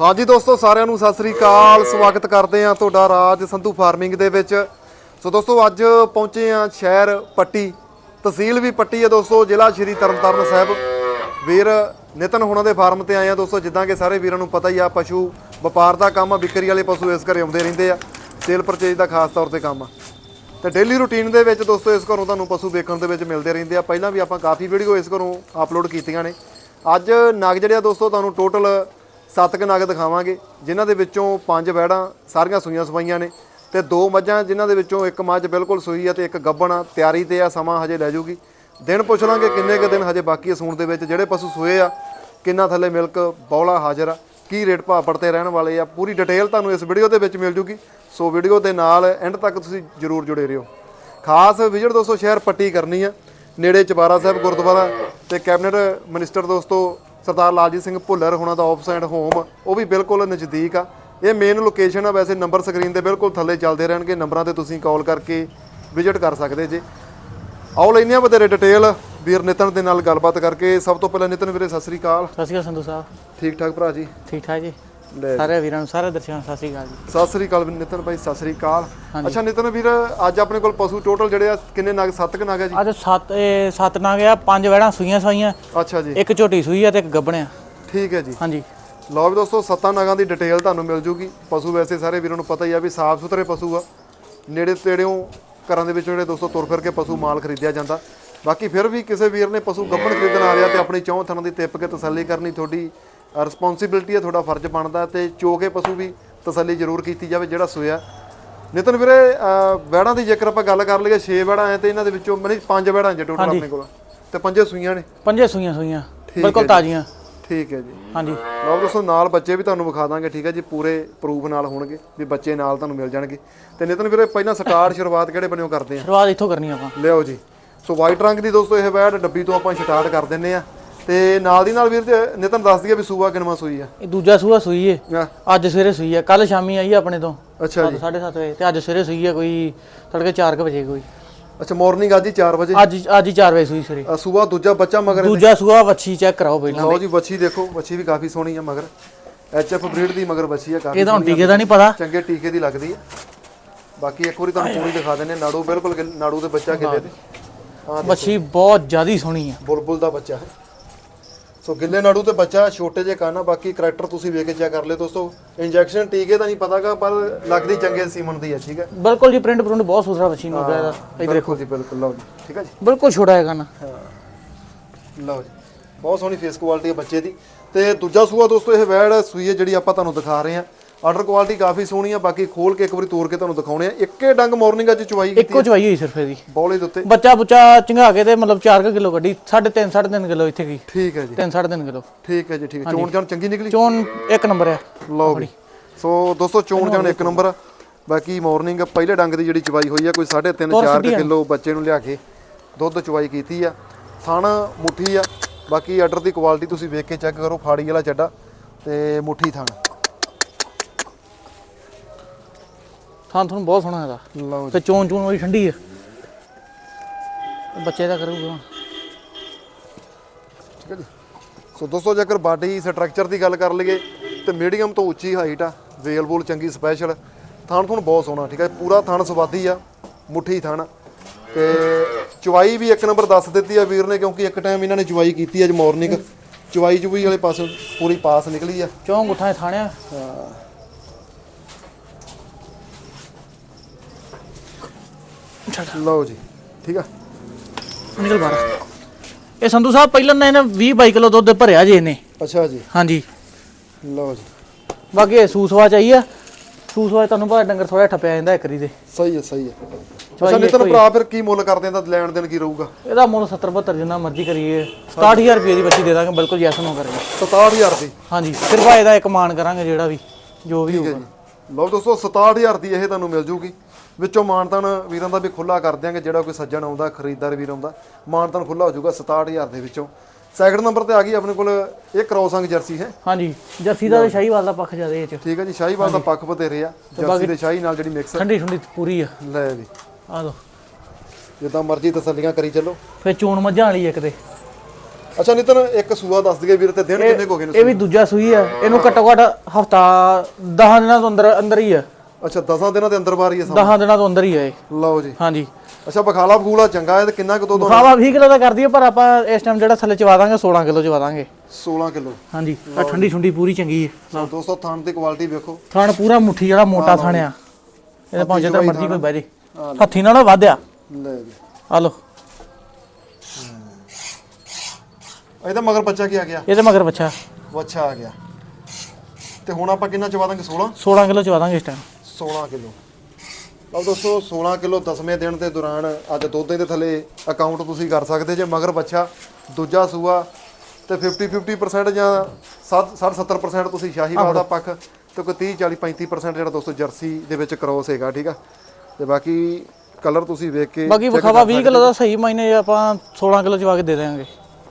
ਹਾਂਜੀ ਦੋਸਤੋ, ਸਾਰਿਆਂ ਨੂੰ ਸਤਿ ਸ੍ਰੀ ਅਕਾਲ। ਸਵਾਗਤ ਕਰਦੇ ਆ ਤੁਹਾਡਾ ਰਾਜ ਸੰਧੂ ਫਾਰਮਿੰਗ ਦੇ ਵਿੱਚ। ਸੋ ਦੋਸਤੋ, ਅੱਜ ਪਹੁੰਚੇ ਆ ਸ਼ਹਿਰ ਪੱਟੀ। ਤਹਿਸੀਲ ਵੀ ਪੱਟੀ ਹੈ ਦੋਸਤੋ, ਜ਼ਿਲ੍ਹਾ ਸ਼੍ਰੀ ਤਰਨਤਾਰਨ ਸਾਹਿਬ। ਵੀਰ ਨਿਤਨ ਹੁਣਾਂ ਦੇ ਫਾਰਮ ਤੇ ਆਏ ਆ ਦੋਸਤੋ, ਜਿੱਦਾਂ ਕਿ ਸਾਰੇ ਵੀਰਾਂ ਨੂੰ ਪਤਾ ਹੀ ਆ, ਪਸ਼ੂ ਵਪਾਰ ਦਾ ਕੰਮ ਆ, ਵਿਕਰੀ ਵਾਲੇ ਪਸ਼ੂ ਇਸ ਘਰੇ ਆਉਂਦੇ ਰਹਿੰਦੇ ਆ। ਸੇਲ ਪਰਚੇਜ ਦਾ ਖਾਸ ਤੌਰ ਤੇ ਕੰਮ ਆ। ਤੇ ਡੇਲੀ ਰੂਟੀਨ ਦੇ ਵਿੱਚ ਦੋਸਤੋ, ਇਸ ਘਰੋਂ ਤੁਹਾਨੂੰ ਪਸ਼ੂ ਵੇਖਣ ਦੇ ਵਿੱਚ ਮਿਲਦੇ ਰਹਿੰਦੇ ਆ। ਪਹਿਲਾਂ ਵੀ ਆਪਾਂ ਕਾਫੀ ਵੀਡੀਓ ਇਸ ਘਰੋਂ ਅਪਲੋਡ ਕੀਤੀਆਂ ਨੇ। ਅੱਜ ਨਗ ਜਿਹੜੇ ਆ ਦੋਸਤੋ, ਤੁਹਾਨੂੰ ਟੋਟਲ ਸੱਤ ਕੁ ਨਗ ਦਿਖਾਵਾਂਗੇ ਜਿਨ੍ਹਾਂ ਦੇ ਵਿੱਚੋਂ ਪੰਜ ਵੈੜਾਂ ਸਾਰੀਆਂ ਸੂਈਆਂ ਸਵਾਈਆਂ ਨੇ ਤੇ ਦੋ ਮੱਝਾਂ ਜਿਨ੍ਹਾਂ ਦੇ ਵਿੱਚੋਂ ਇੱਕ ਮੱਝ ਬਿਲਕੁਲ ਸੂਈ ਆ ਤੇ ਇੱਕ ਗੱਬਣ ਆ, ਤਿਆਰੀ ਤੇ ਆ, ਸਮਾਂ ਹਜੇ ਲੈ ਜੂਗੀ। ਦਿਨ ਪੁੱਛ ਲਾਂਗੇ ਕਿੰਨੇ ਕੁ ਦਿਨ ਹਜੇ ਬਾਕੀ ਆ ਸੂਣ ਦੇ ਵਿੱਚ, ਜਿਹੜੇ ਪਸ਼ੂ ਸੂਏ ਆ, ਕਿੰਨਾ ਥੱਲੇ ਮਿਲਕ ਬੌਲਾ ਹਾਜ਼ਰ ਆ, ਕੀ ਰੇਟ ਭਾਪੜ 'ਤੇ ਰਹਿਣ ਵਾਲੇ ਆ, ਪੂਰੀ ਡਿਟੇਲ ਤੁਹਾਨੂੰ ਇਸ ਵੀਡੀਓ ਦੇ ਵਿੱਚ ਮਿਲ ਜੂਗੀ। ਸੋ ਵੀਡੀਓ ਦੇ ਨਾਲ ਐਂਡ ਤੱਕ ਤੁਸੀਂ ਜਰੂਰ ਜੁੜੇ ਰਹੋ। ਖਾਸ ਵਿਜ਼ਿਟ ਦੋਸਤੋ, ਸ਼ਹਿਰ ਪੱਟੀ ਕਰਨੀ ਆ, ਨੇੜੇ ਚਬਾਰਾ ਸਾਹਿਬ ਗੁਰਦੁਆਰਾ ਤੇ ਕੈਬਨਿਟ ਮਿਨਿਸਟਰ ਦੋਸਤੋ ਸਰਦਾਰ ਲਾਲਜੀਤ ਸਿੰਘ ਭੁੱਲਰ ਹੁਣਾਂ ਦਾ ਆਫਿਸ ਐਂਡ ਹੋਮ ਉਹ ਵੀ ਬਿਲਕੁਲ ਨਜ਼ਦੀਕ ਆ। ਇਹ ਮੇਨ ਲੋਕੇਸ਼ਨ ਆ ਵੈਸੇ ਨੰਬਰ ਸਕਰੀਨ ਦੇ ਬਿਲਕੁਲ ਥੱਲੇ ਚੱਲਦੇ ਰਹਿਣਗੇ ਨੰਬਰਾਂ ਤੇ ਤੁਸੀਂ ਕਾਲ ਕਰਕੇ ਵਿਜ਼ਿਟ ਕਰ ਸਕਦੇ ਜੇ। ਆਓ ਲੈਂਦੇ ਹਾਂ ਵਧੇਰੇ ਡਿਟੇਲ ਵੀਰ ਨਿਤਨ ਦੇ ਨਾਲ ਗੱਲਬਾਤ ਕਰਕੇ। ਸਭ ਤੋਂ ਪਹਿਲਾਂ ਨਿਤਨ ਵੀਰੇ ਸਤਿ ਸ੍ਰੀ ਅਕਾਲ। ਸਤਿ ਸ਼੍ਰੀ ਅਕਾਲ ਸੰਧੂ ਸਾਹਿਬ। ਠੀਕ ਠਾਕ ਭਰਾ ਜੀ? ਠੀਕ ਠਾਕ ਜੀ। ਲੈ ਸਾਰੇ ਵੀਰਾਂ ਨੂੰ ਸਾਰੇ ਦਰਸ਼ਕਾਂ ਨੂੰ ਸਤਿ ਸ਼੍ਰੀ ਅਕਾਲ ਜੀ। ਸਤਿ ਸ੍ਰੀ ਅਕਾਲ ਨਿਤਨ ਭਾਈ ਸਤਿ ਸ੍ਰੀ ਅਕਾਲ। ਅੱਛਾ ਨਿਤਨ ਵੀਰ ਅੱਜ ਆਪਣੇ ਕੋਲ ਪਸ਼ੂ ਟੋਟਲ ਜਿਹੜੇ ਆ ਕਿੰਨੇ ਨਗ ਸੱਤ ਕੁ ਨਗ ਆ ਜੀ? ਅੱਜ ਸੱਤ ਸੱਤ ਨਾ ਗਿਆ ਪੰਜ ਵੈੜਾਂ ਸੂਈਆਂ ਸਵਾਈਆਂ ਅੱਛਾ ਜੀ। ਇੱਕ ਝੋਟੀ ਸੂਈ ਆ ਤੇ ਇੱਕ ਗੱਬਣਿਆ। ਠੀਕ ਹੈ ਜੀ। ਹਾਂਜੀ। ਲਓ ਵੀ ਦੋਸਤੋ ਸੱਤਾਂ ਨਗਾਂ ਦੀ ਡਿਟੇਲ ਤੁਹਾਨੂੰ ਮਿਲ ਜੂਗੀ। ਪਸ਼ੂ ਵੈਸੇ ਸਾਰੇ ਵੀਰਾਂ ਨੂੰ ਪਤਾ ਹੀ ਆ ਵੀ ਸਾਫ਼ ਸੁਥਰੇ ਪਸ਼ੂ ਆ। ਨੇੜੇ ਤੇੜਿਓਂ ਘਰਾਂ ਦੇ ਵਿੱਚੋਂ ਜਿਹੜੇ ਦੋਸਤੋ ਤੁਰ ਫਿਰ ਕੇ ਪਸ਼ੂ ਮਾਲ ਖਰੀਦਿਆ ਜਾਂਦਾ। ਬਾਕੀ ਫਿਰ ਵੀ ਕਿਸੇ ਵੀਰ ਨੇ ਪਸ਼ੂ ਗੱਭਣ ਖਰੀਦਣ ਆ ਰਿਹਾ ਤੇ ਆਪਣੀ ਚੌਂ ਥਣਾਂ ਦੀ ਟਿੱਪ ਕੇ ਤਸੱਲੀ ਕਰਨੀ ਤੁਹਾਡੀ ਰਿਸਪੌਂਸਿਬਿਲਟੀ ਹੈ ਤੁਹਾਡਾ ਫਰਜ਼ ਬਣਦਾ ਤੇ ਚੋਕੇ ਪਸ਼ੂ ਵੀ ਤਸੱਲੀ ਜ਼ਰੂਰ ਕੀਤੀ ਜਾਵੇ ਜਿਹੜਾ ਸੋਇਆ। ਨਿਤਨ ਵੀਰੇ ਵੈੜਾਂ ਦੀ ਜੇਕਰ ਆਪਾਂ ਗੱਲ ਕਰ ਲਈਏ 6 ਵੈੜਾਂ ਐ ਤੇ ਇਹਨਾਂ ਦੇ ਵਿੱਚੋਂ ਮਨੀ ਪੰਜ ਵੈੜਾਂ ਜੇ ਟੋਟਲ ਆਪਣੇ ਕੋਲ। ਤੇ ਪੰਜੇ ਸੂਈਆਂ ਨੇ? ਪੰਜੇ ਸੂਈਆਂ ਸੂਈਆਂ। ਬਿਲਕੁਲ। ਤਾਜ਼ੀਆਂ। ਠੀਕ ਹੈ ਜੀ। ਹਾਂਜੀ। ਲਓ ਦੋਸਤੋ ਨਾਲ ਬੱਚੇ ਵੀ ਤੁਹਾਨੂੰ ਵਿਖਾ ਦਾਂਗੇ ਠੀਕ ਹੈ ਜੀ ਪੂਰੇ ਪ੍ਰੂਫ ਨਾਲ ਹੋਣਗੇ ਵੀ ਬੱਚੇ ਨਾਲ ਤੁਹਾਨੂੰ ਮਿਲ ਜਾਣਗੇ। ਤੇ ਨਿਤਨ ਵੀਰੇ ਪਹਿਲਾਂ ਸਟਾਰਟ ਸ਼ੁਰੂਆਤ ਕਿਹੜੇ ਬਣਿਓ ਕਰਦੇ ਆ? ਸ਼ੁਰੂਆਤ ਇੱਥੋਂ ਕਰਨੀ ਆਪਾਂ। ਲਿਓ ਜੀ। ਸੋ ਵਾਈਟ ਰੰਗ ਦੀ ਦੋਸਤੋ ਇਹ ਵੈਡ ਡੱਬੀ ਤੋਂ ਆਪਾਂ ਸਟਾਰਟ ਕਰ ਦਿੰਨੇ ਆ। ਤੇ ਨਾਲ ਦੀ ਨਾਲ ਵੀਰ ਜੀ ਨਿਤਨ ਦੱਸ ਦਈਏ ਵੀ ਸੂਆ ਕਿਨਵਾ ਸੂਈ ਆ? ਇਹ ਦੂਜਾ ਸੂਆ ਸੂਈ ਏ। ਅੱਜ ਸਵੇਰੇ ਸੂਈ ਆ। ਕੱਲ ਸ਼ਾਮੀ ਆਈ ਆਪਣੇ ਤੋਂ। ਅੱਛਾ ਜੀ। 7:30 ਵਜੇ। ਤੇ ਅੱਜ ਸਵੇਰੇ ਸੂਈ ਆ ਕੋਈ ਤੜਕੇ 4 ਵਜੇ ਕੋਈ। ਅੱਛਾ ਮਾਰਨਿੰਗ ਅੱਜ ਹੀ 4 ਵਜੇ। ਅੱਜ ਅੱਜ ਹੀ 4 ਵਜੇ ਸੂਈ ਸਵੇਰੇ। ਸੂਆ ਦੂਜਾ ਬੱਚਾ ਮਗਰ ਦੂਜਾ ਸੂਆ ਵੱਛੀ ਚੈੱਕ ਕਰਾਓ ਪਹਿਲਾਂ ਲਓ ਜੀ ਬੱਚੀ ਦੇਖੋ। ਬੱਚੀ ਵੀ ਕਾਫੀ ਸੋਹਣੀ ਆ ਮਗਰ। ਐਚਐਫ ਬਰੀਡ ਦੀ ਮਗਰ ਬੱਚੀ ਆ ਕਾਫੀ ਇਹਦਾ ਹੁਣ ਟੀਕੇ ਦਾ ਨਹੀਂ ਪਤਾ। ਚੰਗੇ ਟੀਕੇ ਦੀ ਲੱਗਦੀ ਆ। ਬਾਕੀ ਇੱਕ ਵਾਰੀ ਤੁਹਾਨੂੰ ਪੂਰੀ ਦਿਖਾ ਦਿੰਨੇ ਨਾੜੂ ਬਿਲਕੁਲ ਗਿੱਲ- ਨਾੜੂ ਦੇ ਬੱਚਾ ਕਿੱਲੇ ਤੇ ਹਾਂ ਵੱਛੀ ਬਹੁਤ ਜ਼ਿਆਦੀ ਸੋਹਣੀ ਆ। ਬੁਲਬੁਲ ਦਾ ਬੱਚਾ ਹੈ। ਸੋ ਗਿੱਲੇ ਨਾੜੂ ਤੇ ਬੱਚਾ ਛੋਟੇ ਜਿਹੇ ਕੰਨ ਬਾਕੀ ਕਰੈਕਟਰ ਤੁਸੀਂ ਵੇਖ ਕੇ ਚੈੱਕ ਕਰ ਲਿਓ ਦੋਸਤੋ। ਇੰਜੈਕਸ਼ਨ ਟੀਕੇ ਦਾ ਨਹੀਂ ਪਤਾਗਾ ਪਰ ਲੱਗਦੀ ਚੰਗੇ ਸੀਮਨ ਦੀ ਹੈ ਠੀਕ ਹੈ? ਬਿਲਕੁਲ ਜੀ ਪ੍ਰਿੰਟ ਪ੍ਰਿੰਟ ਬਹੁਤ ਸੁਥਰਾ ਵੱਛੀ ਨੂੰ ਗਿਆ ਇਹਦਾ। ਇਧਰ ਬਿਲਕੁਲ ਜੀ ਬਿਲਕੁਲ ਲਓ ਜੀ ਠੀਕ ਹੈ ਜੀ? ਬਿਲਕੁਲ ਛੋਟਾ ਹੈਗਾ ਨਾ ਲਓ ਜੀ ਬਹੁਤ ਸੋਹਣੀ ਫੇਸ ਕੁਆਲਿਟੀ ਹੈ ਬੱਚੇ ਦੀ। ਤੇ ਦੂਜਾ ਸੂਆ ਦੋਸਤੋ ਇਹ ਵੈੜ ਸੂਈ ਹੈ ਜਿਹੜੀ ਆਪਾਂ ਤੁਹਾਨੂੰ ਦਿਖਾ ਰਹੇ ਹਾਂ। ਆਰਡਰ ਕੁਆਲਿਟੀ ਕਾਫੀ ਸੋਹਣੀ ਆ ਬਾਕੀ ਖੋਲ ਕੇ ਇੱਕ ਵਾਰੀ ਤੋੜ ਕੇ ਤੁਹਾਨੂੰ ਦਿਖਾਉਣੇ ਆ। ਇੱਕੇ ਡੰਗ ਮਾਰਨਿੰਗ ਅੱਜ ਚੁਵਾਈ ਕੀਤੀ ਇੱਕੋ ਚਵਾਈ ਹੋਈ ਸਿਰਫ ਇਹਦੀ। ਬੌਲੇ ਦੇ ਉੱਤੇ। ਬੱਚਾ ਬੁੱਚਾ ਚੰਗਾ ਕੇ ਤੇ ਮਤਲਬ 4 ਕਿਲੋ ਕੱਢੀ 3.5 3.5 ਕਿਲੋ ਇੱਥੇ ਗਈ। ਠੀਕ ਹੈ ਜੀ। 3 3.5 ਕਿਲੋ। ਠੀਕ ਹੈ ਜੀ ਠੀਕ ਹੈ। ਚੋਣ ਜਾਣ ਚੰਗੀ ਨਿਕਲੀ? ਚੋਣ ਇੱਕ ਨੰਬਰ ਆ। ਲਓ ਵੀ ਸੋ ਦੋਸਤੋ ਚੋਣ ਜਾਣ ਇੱਕ ਨੰਬਰ ਆ। ਬਾਕੀ ਮਾਰਨਿੰਗ ਪਹਿਲੇ ਡੰਗ ਦੀ ਜਿਹੜੀ ਚਵਾਈ ਹੋਈ ਆ ਕੋਈ 3.5 4 ਕਿਲੋ ਬੱਚੇ ਨੂੰ ਲਿਆ ਕੇ ਦੁੱਧ ਚਵਾਈ ਕੀਤੀ ਆ। ਥਣ ਮੁੱਠੀ ਆ। ਬਾਕੀ ਆਰਡਰ ਦੀ ਕੁਆਲਿਟੀ ਤੁਸੀਂ ਵੇਖ ਕੇ ਚੈੱਕ ਕਰੋ ਫਾੜੀ ਵਾਲਾ ਚੱਡਾ ਤੇ ਮੁੱਠੀ ਥਣ। ਥਾਂ ਤੁਹਾਨੂੰ ਬਹੁਤ ਸੋਹਣਾ ਹੈਗਾ। ਲਓ ਜੀ। ਤੇ ਚੋਣ ਚੋਣ ਵਾਲੀ ਠੰਡੀ ਆ। ਬੱਚੇ ਦਾ ਕਰੂਗਾ ਹੁਣ। ਠੀਕ ਹੈ ਜੀ। ਸੋ ਦੋਸਤੋ ਜੇਕਰ ਬਾਡੀ ਸਟਰਕਚਰ ਦੀ ਗੱਲ ਕਰ ਲਈਏ ਤੇ ਮੀਡੀਅਮ ਤੋਂ ਉੱਚੀ ਹਾਈਟ ਆ ਵੇਲ ਬੂਲ ਚੰਗੀ ਸਪੈਸ਼ਲ। ਥਣ ਤੁਹਾਨੂੰ ਬਹੁਤ ਸੋਹਣਾ ਠੀਕ ਹੈ ਪੂਰਾ ਥਣ ਸਵਾਦੀ ਆ ਮੁੱਠੀ ਥਣ। ਤੇ ਚੁਵਾਈ ਵੀ ਇੱਕ ਨੰਬਰ ਦੱਸ ਦਿੱਤੀ ਆ ਵੀਰ ਨੇ ਕਿਉਂਕਿ ਇੱਕ ਟਾਈਮ ਇਹਨਾਂ ਨੇ ਚੁਵਾਈ ਕੀਤੀ ਅੱਜ ਮਾਰਨਿੰਗ ਚੁਵਾਈ ਚੁਵਾਈ ਵਾਲੇ ਪਾਸੇ ਪੂਰੀ ਪਾਸ ਨਿਕਲੀ ਆ। ਚੌਂ ਗੁੱਠਾਂ 'ਚ ਥਾਣਿਆ। ਛੱਡ ਲਓ ਜੀ ਠੀਕ ਆ? ਨਿਕਲ ਬਾਹਰ ਇਹ ਸੰਧੂ ਸਾਹਿਬ ਪਹਿਲਾਂ ਨਾ ਇਹਨੇ 20 22 ਕਿਲੋ ਦੁੱਧ ਭਰਿਆ ਜੇ ਇਹਨੇ। ਅੱਛਾ ਜੀ। ਹਾਂਜੀ। ਲਓ ਜੀ। ਬਾਕੀ ਇਹ ਸੂਸਵਾ ਚਾਹੀਏ ਆ। ਸੂਸਵਾ ਤੁਹਾਨੂੰ ਪਤਾ ਡੰਗਰ ਥੋੜਾ ਠੱਪਿਆ ਜਾਂਦਾ ਇੱਕ ਰੀ ਦੇ। ਸਹੀ ਹੈ ਸਹੀ ਹੈ ਅੱਛਾ ਨਿਤਨ ਭਰਾ ਫਿਰ ਕੀ ਮੁੱਲ ਕਰਦੇ ਆ ਤਾਂ ਲੈਣ ਦੇਣ ਕੀ ਰਹੂਗਾ? ਇਹਦਾ ਮੁੱਲ 70 72 ਜਿੰਨਾ ਮਰਜ਼ੀ ਕਰੀਏ। 67000 ਰੁਪਏ ਦੀ ਬੱਚੀ ਦੇ ਦਾਂਗੇ ਬਿਲਕੁਲ ਯੈਸ ਨੋ ਕਰਾਂਗੇ 67000 ਦੀ? ਹਾਂਜੀ ਸਿਰਫ ਇਹਦਾ ਇੱਕ ਮਾਨ ਕਰਾਂਗੇ ਜਿਹੜਾ ਵੀ ਜੋ ਵੀ ਹੋਊਗਾ। ਲਓ ਦੋਸਤੋ 67000 ਦੀ ਇਹ ਤੁਹਾਨੂੰ ਮਿਲ ਜੂਗੀ। ਵਿੱਚੋਂ ਮਾਨਤਨ ਵੀਰਾਂ ਦਾ ਵੀ ਖੁੱਲਾ ਕਰ ਦਿਆਂਗੇ ਜਿਹੜਾ ਕੋਈ ਸੱਜਣ ਆਉਂਦਾ ਖਰੀਦਦਾਰ ਵੀਰ ਆਉਂਦਾ ਮਾਨਤਨ ਖੁੱਲਾ ਹੋ ਜਾਊਗਾ 67000 ਦੇ ਵਿੱਚੋਂ। ਸੈਕਿੰਡ ਨੰਬਰ ਤੇ ਆ ਗਈ ਆਪਣੇ ਕੋਲ ਇਹ ਕ੍ਰੋਸ ਅੰਗ ਜਰਸੀ ਹੈ। ਹਾਂਜੀ ਜਰਸੀ ਦਾ ਸ਼ਾਹੀਵਾਲ ਦਾ ਪੱਖ ਜ਼ਿਆਦਾ ਇਹ ਚ। ਠੀਕ ਹੈ ਜੀ ਸ਼ਾਹੀਵਾਲ ਦਾ ਪੱਖ ਬਤੇਰੇ ਆ ਜਰਸੀ ਦੇ ਸ਼ਾਹੀ ਨਾਲ ਜਿਹੜੀ ਮਿਕਸ ਠੰਡੀ ਠੰਡੀ ਪੂਰੀ ਆ। ਲੈ ਵੀ ਆ ਦੋ ਜਿੱਦਾਂ ਮਰਜ਼ੀ ਤਸੱਲੀਆਂ ਕਰੀ ਚੱਲੋ। ਫੇ ਚੋਣ ਮੱਝਾਂ ਵਾਲੀ ਇੱਕ ਤੇ। ਅੱਛਾ ਨਿਤਨ ਇੱਕ ਸੂਆ ਦੱਸ ਦਈਏ ਵੀਰ ਤੇ ਦਿਨ ਕਿੰਨੇ ਹੋ ਗਏ ਨੇ ਇਹ ਵੀ ਦੂਜਾ ਸੂਈ ਆ ਇਹਨੂੰ ਘੱਟੋ ਘੱਟ ਹਫਤਾ 10 ਦਿਨਾਂ ਤੋਂ ਅੰਦਰ ਅੰਦਰ ਹੀ ਆ। ਅੱਛਾ 10 ਦਿਨਾਂ ਦੇ ਅੰਦਰ ਬਾਰ ਹੀ ਹੈ 10 ਦਿਨਾਂ ਤੋਂ ਅੰਦਰ ਹੀ ਇਹ। ਸਮਾਂ ਲਓ ਜੀ। ਹਾਂਜੀ। ਅੱਛਾ ਬਖਾਲਾ ਬਖੂਲਾ ਚੰਗਾ ਹੈ ਤੇ ਕਿੰਨਾ ਕੁ ਦੁੱਧ ਹੋਣਾ ਖਾਵਾ 20 ਕਿਲੋ ਦਾ ਕਰਦੀ ਆ ਪਰ ਆਪਾਂ ਇਸ ਟਾਈਮ ਜਿਹੜਾ ਥੱਲੇ ਚਵਾ ਦਾਂਗੇ 16 ਕਿਲੋ ਚਵਾ ਦਾਂਗੇ। 16 ਕਿਲੋ। ਹਾਂਜੀ ਆ ਠੰਡੀ ਠੰਡੀ ਪੂਰੀ ਚੰਗੀ ਹੈ। ਦੋਸਤੋ ਥਣ ਦੀ ਕੁਆਲਿਟੀ ਵੇਖੋ। ਥਣ ਪੂਰਾ ਮੁੱਠੀ ਜਿਹੜਾ ਮੋਟਾ ਥਣ ਆ। ਇਹਦੇ ਭਾਵੇਂ ਜਿੱਦਾਂ ਮਰਜ਼ੀ ਕੋਈ ਜੇ। ਹੱਥੀ ਨਾਲ ਵਾਧਿਆ ਲੈ ਜੀ। ਆ ਲੋ ਇਹਦਾ ਮਗਰ ਬੱਚਾ ਕੀ ਆ ਗਿਆ? ਇਹਦੇ ਮਗਰ ਬੱਚਾ। ਬੱਚਾ ਆ ਗਿਆ। ਤੇ ਹੁਣ ਆਪਾਂ ਕਿੰਨਾ ਚਵਾ ਦਾਂਗੇ? 16 16 ਕਿਲੋ ਚਵਾ ਦਾਂਗੇ ਇਸ ਟਾਈਮ 16 ਕਿਲੋ। ਲਓ ਦੋਸਤੋ 16 ਕਿਲੋ 10ਵੇਂ ਦਿਨ ਦੇ ਦੌਰਾਨ ਅੱਜ ਦੁੱਧ ਦੇ ਥੱਲੇ ਅਕਾਊਂਟ ਤੁਸੀਂ ਕਰ ਸਕਦੇ ਜੇ ਮਗਰ ਬੱਚਾ ਦੂਜਾ ਸੂਆ ਤੇ 50 50% ਜਾਂ 60 70% ਤੁਸੀਂ ਸ਼ਾਹੀਵਾਲ ਦਾ ਪੱਖ ਤੇ ਕੋਈ 30 40 35% ਜਿਹੜਾ ਦੋਸਤੋ ਜਰਸੀ ਦੇ ਵਿੱਚ ਕ੍ਰੋਸ ਹੈਗਾ ਠੀਕ ਆ? ਤੇ ਬਾਕੀ ਕਲਰ ਤੁਸੀਂ ਵੇਖ ਕੇ ਬਾਕੀ ਵਿਖਾਵਾ 20 ਕਿਲੋ ਦਾ ਸਹੀ ਮਾਇਨੇ ਆਪਾਂ 16 ਕਿਲੋ ਚਵਾ ਕੇ ਦੇ ਦੇਵਾਂਗੇ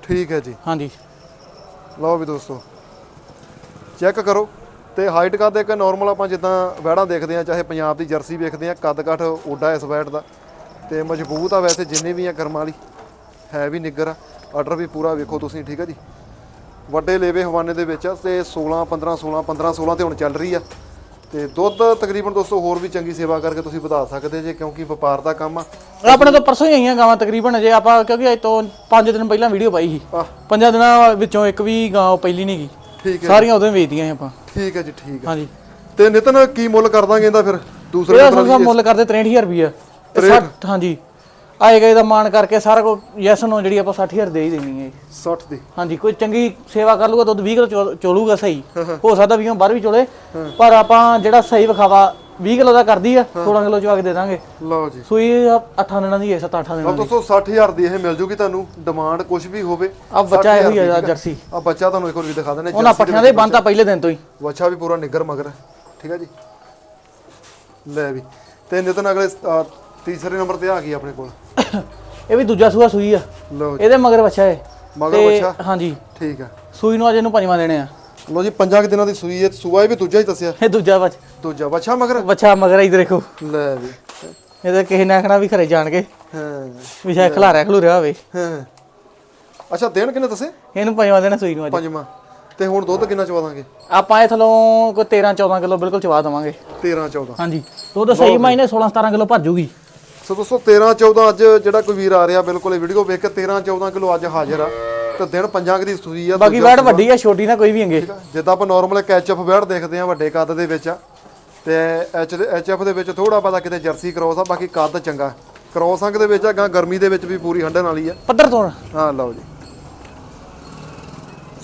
ਠੀਕ ਹੈ ਜੀ। ਹਾਂਜੀ। ਲਓ ਵੀ ਦੋਸਤੋ ਚੈੱਕ ਕਰੋ। ਤੇ ਹਾਈਟ ਕੱਦ ਇੱਕ ਨਾਰਮਲ ਆਪਾਂ ਜਿੱਦਾਂ ਵੈੜਾਂ ਦੇਖਦੇ ਆ ਚਾਹੇ ਪੰਜਾਬ ਦੀ ਜਰਸੀ ਵੇਖਦੇ ਆ ਕੱਦ ਕੱਠ ਓਡਾ ਇਸ ਵੈੜ ਦਾ। ਤੇ ਮਜ਼ਬੂਤ ਆ ਵੈਸੇ ਜਿੰਨੀ ਵੀ ਆ ਕਰਮ ਵਾਲੀ ਹੈ ਵੀ ਨਿੱਗਰ ਆ ਆਰਡਰ ਵੀ ਪੂਰਾ ਵੇਖੋ ਤੁਸੀਂ ਠੀਕ ਆ ਜੀ। ਵੱਡੇ ਲੇਵੇ ਹਵਾਨੇ ਦੇ ਵਿੱਚ ਆ ਤੇ 16 15 16 15 16 ਤੇ ਹੁਣ ਚੱਲ ਰਹੀ ਆ। ਤੇ ਦੁੱਧ ਤਕਰੀਬਨ ਦੋਸਤੋ ਹੋਰ ਵੀ ਚੰਗੀ ਸੇਵਾ ਕਰਕੇ ਤੁਸੀਂ ਵਧਾ ਸਕਦੇ ਜੇ ਕਿਉਂਕਿ ਵਪਾਰ ਦਾ ਕੰਮ ਆ। ਆਪਣੇ ਤੋਂ ਪਰਸੋਂ ਹੀ ਆਈਆਂ ਗਾਵਾਂ ਤਕਰੀਬਨ ਜੇ ਆਪਾਂ ਕਿਉਂਕਿ ਅੱਜ ਤੋਂ 5 ਦਿਨ ਪਹਿਲਾਂ ਵੀਡੀਓ ਪਾਈ ਸੀ। ਪੰਜਾਂ ਦਿਨਾਂ ਵਿੱਚੋਂ ਇੱਕ ਵੀ ਗਾਂ ਪਹਿਲੀ ਨਹੀਂ ਗਈ। ਠੀਕ ਹੈ ਸਾਰੀਆਂ ਉਦੋਂ ਵੇਚਦੀਆਂ ਆਪਾਂ। ਠੀਕ ਹੈ ਜੀ ਠੀਕ ਹੈ। ਹਾਂਜੀ। ਤੇ ਨਿਤਨ ਕੀ ਮੁੱਲ ਕਰ ਦਾਂਗੇ ਇਹਦਾ ਫਿਰ? ਦੂਸਰੇ ਇਹਦਾ ਨੰਬਰ ਮੁੱਲ ਕਰਦੇ 63000 ਰੁਪਈਆ। 60 ਹਾਂਜੀ। ਆਏਗਾ ਇਹਦਾ ਮਾਨ ਕਰਕੇ ਸਾਰਾ ਕੁਝ ਯੈਸ ਨੂੰ ਜਿਹੜੀ ਆਪਾਂ 60000 ਦੇ ਹੀ ਦੇਣੀ ਹੈ 60 ਦੀ। ਹਾਂਜੀ ਕੋਈ ਚੰਗੀ ਸੇਵਾ ਕਰ ਲੂਗਾ ਦੁੱਧ 20 ਕਿਲੋ ਚੋਲੂਗਾ ਸਹੀ। ਹੋ ਸਕਦਾ 20 ਬਾਹਰ ਵੀ ਚੋਲੇ। ਪਰ ਆਪਾਂ ਜਿਹੜਾ ਸਹੀ ਵਿਖਾਵਾ 20 ਕਿਲੋ ਦਾ ਕਰਦੀ ਆ 16 ਕਿਲੋ ਚਵਾ ਕੇ ਦੇ ਦਾਂਗੇ। ਲਓ ਜੀ। ਸੂਈ 8 ਦਿਨਾਂ ਦੀ ਹੈ 7-8 ਦਿਨਾਂ ਲਓ ਦੋਸਤੋ 60000 ਦੀ ਇਹ ਮਿਲ ਜੂਗੀ ਤੁਹਾਨੂੰ ਡਿਮਾਂਡ ਕੁਝ ਵੀ ਹੋਵੇ। ਆ ਬੱਚਾ ਇਹੋ ਹੀ ਆ ਜਰਸੀ। ਆ ਬੱਚਾ ਤੁਹਾਨੂੰ ਇੱਕ ਵਾਰ ਵੀ ਦਿਖਾ ਦਿੰਦੇ ਉਹਨਾਂ ਪੱਠਿਆਂ ਦੇ ਬੰਨਤਾ ਪਹਿਲੇ ਦਿਨ ਤੋਂ ਹੀ। ਬੱਚਾ ਵੀ ਪੂਰਾ ਨਿੱਗਰ ਮਗਰ ਹੈ। ਠੀਕ ਹੈ ਜੀ। ਲੈ ਵੀ ਤੇ ਨਿਤਨ ਅਗਲੇ ਤੀਸਰੇ ਨੰਬਰ ਤੇ ਆ ਗਈ ਆਪਣੇ ਕੋਲ। ਇਹ ਵੀ ਦੂਜਾ ਸੂਆ ਸੂਈ ਆ। ਲਓ ਜੀ। ਇਹਦੇ ਮਗਰ ਬੱਚਾ ਹੈ ਮਗਰ ਤੇ ਬੱਚਾ। ਹਾਂਜੀ। ਠੀਕ ਹੈ ਸੂਈ ਨੂੰ ਅਜੇ ਇਹਨੂੰ ਪੰਜਵਾਂ ਦੇਣੇ ਆ। ਲਓ ਜੀ ਪੰਜਾਂ ਕੁ ਦਿਨਾਂ ਦੀ ਸੂਈ ਹੈ ਸੂਆ ਵੀ ਦੂਜਾ ਹੀ ਦੱਸਿਆ। ਇਹ ਦੂਜਾ ਬੱਚ ਦੂਜਾ ਬੱਚਾ ਮਗਰ? ਬੱਚਾ ਮਗਰ ਇਧਰ ਦੇਖੋ। ਲੈ ਵੀ। ਇਹਦੇ ਕਿਸੇ ਨੇ ਆਖਣਾ ਵੀ ਘਰੇ ਜਾਣ ਕੇ। ਹਾਂ। ਵੀ ਸ਼ਾਇਦ ਖਲਾਰਿਆ ਖਲੂਰਿਆ ਹੋਵੇ। ਹਾਂ। ਅੱਛਾ ਦੇਣ ਕਿੰਨੇ ਦੱਸੇ? ਇਹਨੂੰ ਪੰਜਵਾਂ ਦੇਣਾ ਸੂਈ ਨੂੰ ਅੱਜ। ਪੰਜਵਾਂ। ਤੇ ਹੁਣ ਦੁੱਧ ਕਿੰਨਾ ਚਵਾ ਦਾਂਗੇ? ਆਪਾਂ ਇਹ ਥਲੋਂ ਕੋਈ 13 14 ਕਿਲੋ ਬਿਲਕੁਲ ਚਵਾ ਦਵਾਂਗੇ। 13 14 ਹਾਂਜੀ। ਦੁੱਧ ਸਹੀ ਮਾਇਨੇ 16 17 ਕਿਲੋ ਭਰ ਜੂਗੀ। ਸੋ ਦੋਸਤੋ 13 14 ਅੱਜ ਜਿਹੜਾ ਕੋਈ ਵੀਰ ਆ ਰਿਹਾ ਬਿਲਕੁਲ ਇਹ ਵੀਡੀਓ ਵੇਖ ਕੇ 13 14 ਕਿਲੋ ਅੱਜ ਹਾਜ਼ਰ ਆ। ਤੇ ਦਿਨ ਪੰਜਾਂ ਕੁ ਦੀ ਸੂਈ ਆ ਬਾਕੀ ਵੈਟ ਵੱਡੀ ਆ ਛੋਟੀ ਨਾ ਕੋਈ ਵੀ ਅੰਗੇ ਠੀਕ ਆ। ਜਿੱਦਾਂ ਆਪਾਂ ਨਾਰਮਲ ਕੈਚਅਪ ਵੈੜ ਦੇਖਦੇ ਆ ਵੱਡੇ ਕੱਦ ਦੇ ਵਿੱਚ ਤੇ ਐਚ ਦੇ ਐਚਐਫ ਦੇ ਵਿੱਚ ਥੋੜਾ ਪਤਾ ਕਿਤੇ ਜਰਸੀ ਕ੍ਰੋਸ ਆ ਬਾਕੀ ਕੱਦ ਚੰਗਾ। ਕ੍ਰੋਸ ਅੰਗ ਦੇ ਵਿੱਚ ਆ ਗਾਂ ਗਰਮੀ ਦੇ ਵਿੱਚ ਵੀ ਪੂਰੀ ਹੰਡਣ ਵਾਲੀ ਆ। ਪੱਧਰ ਤੋਂ ਹਾਂ ਲਓ ਜੀ।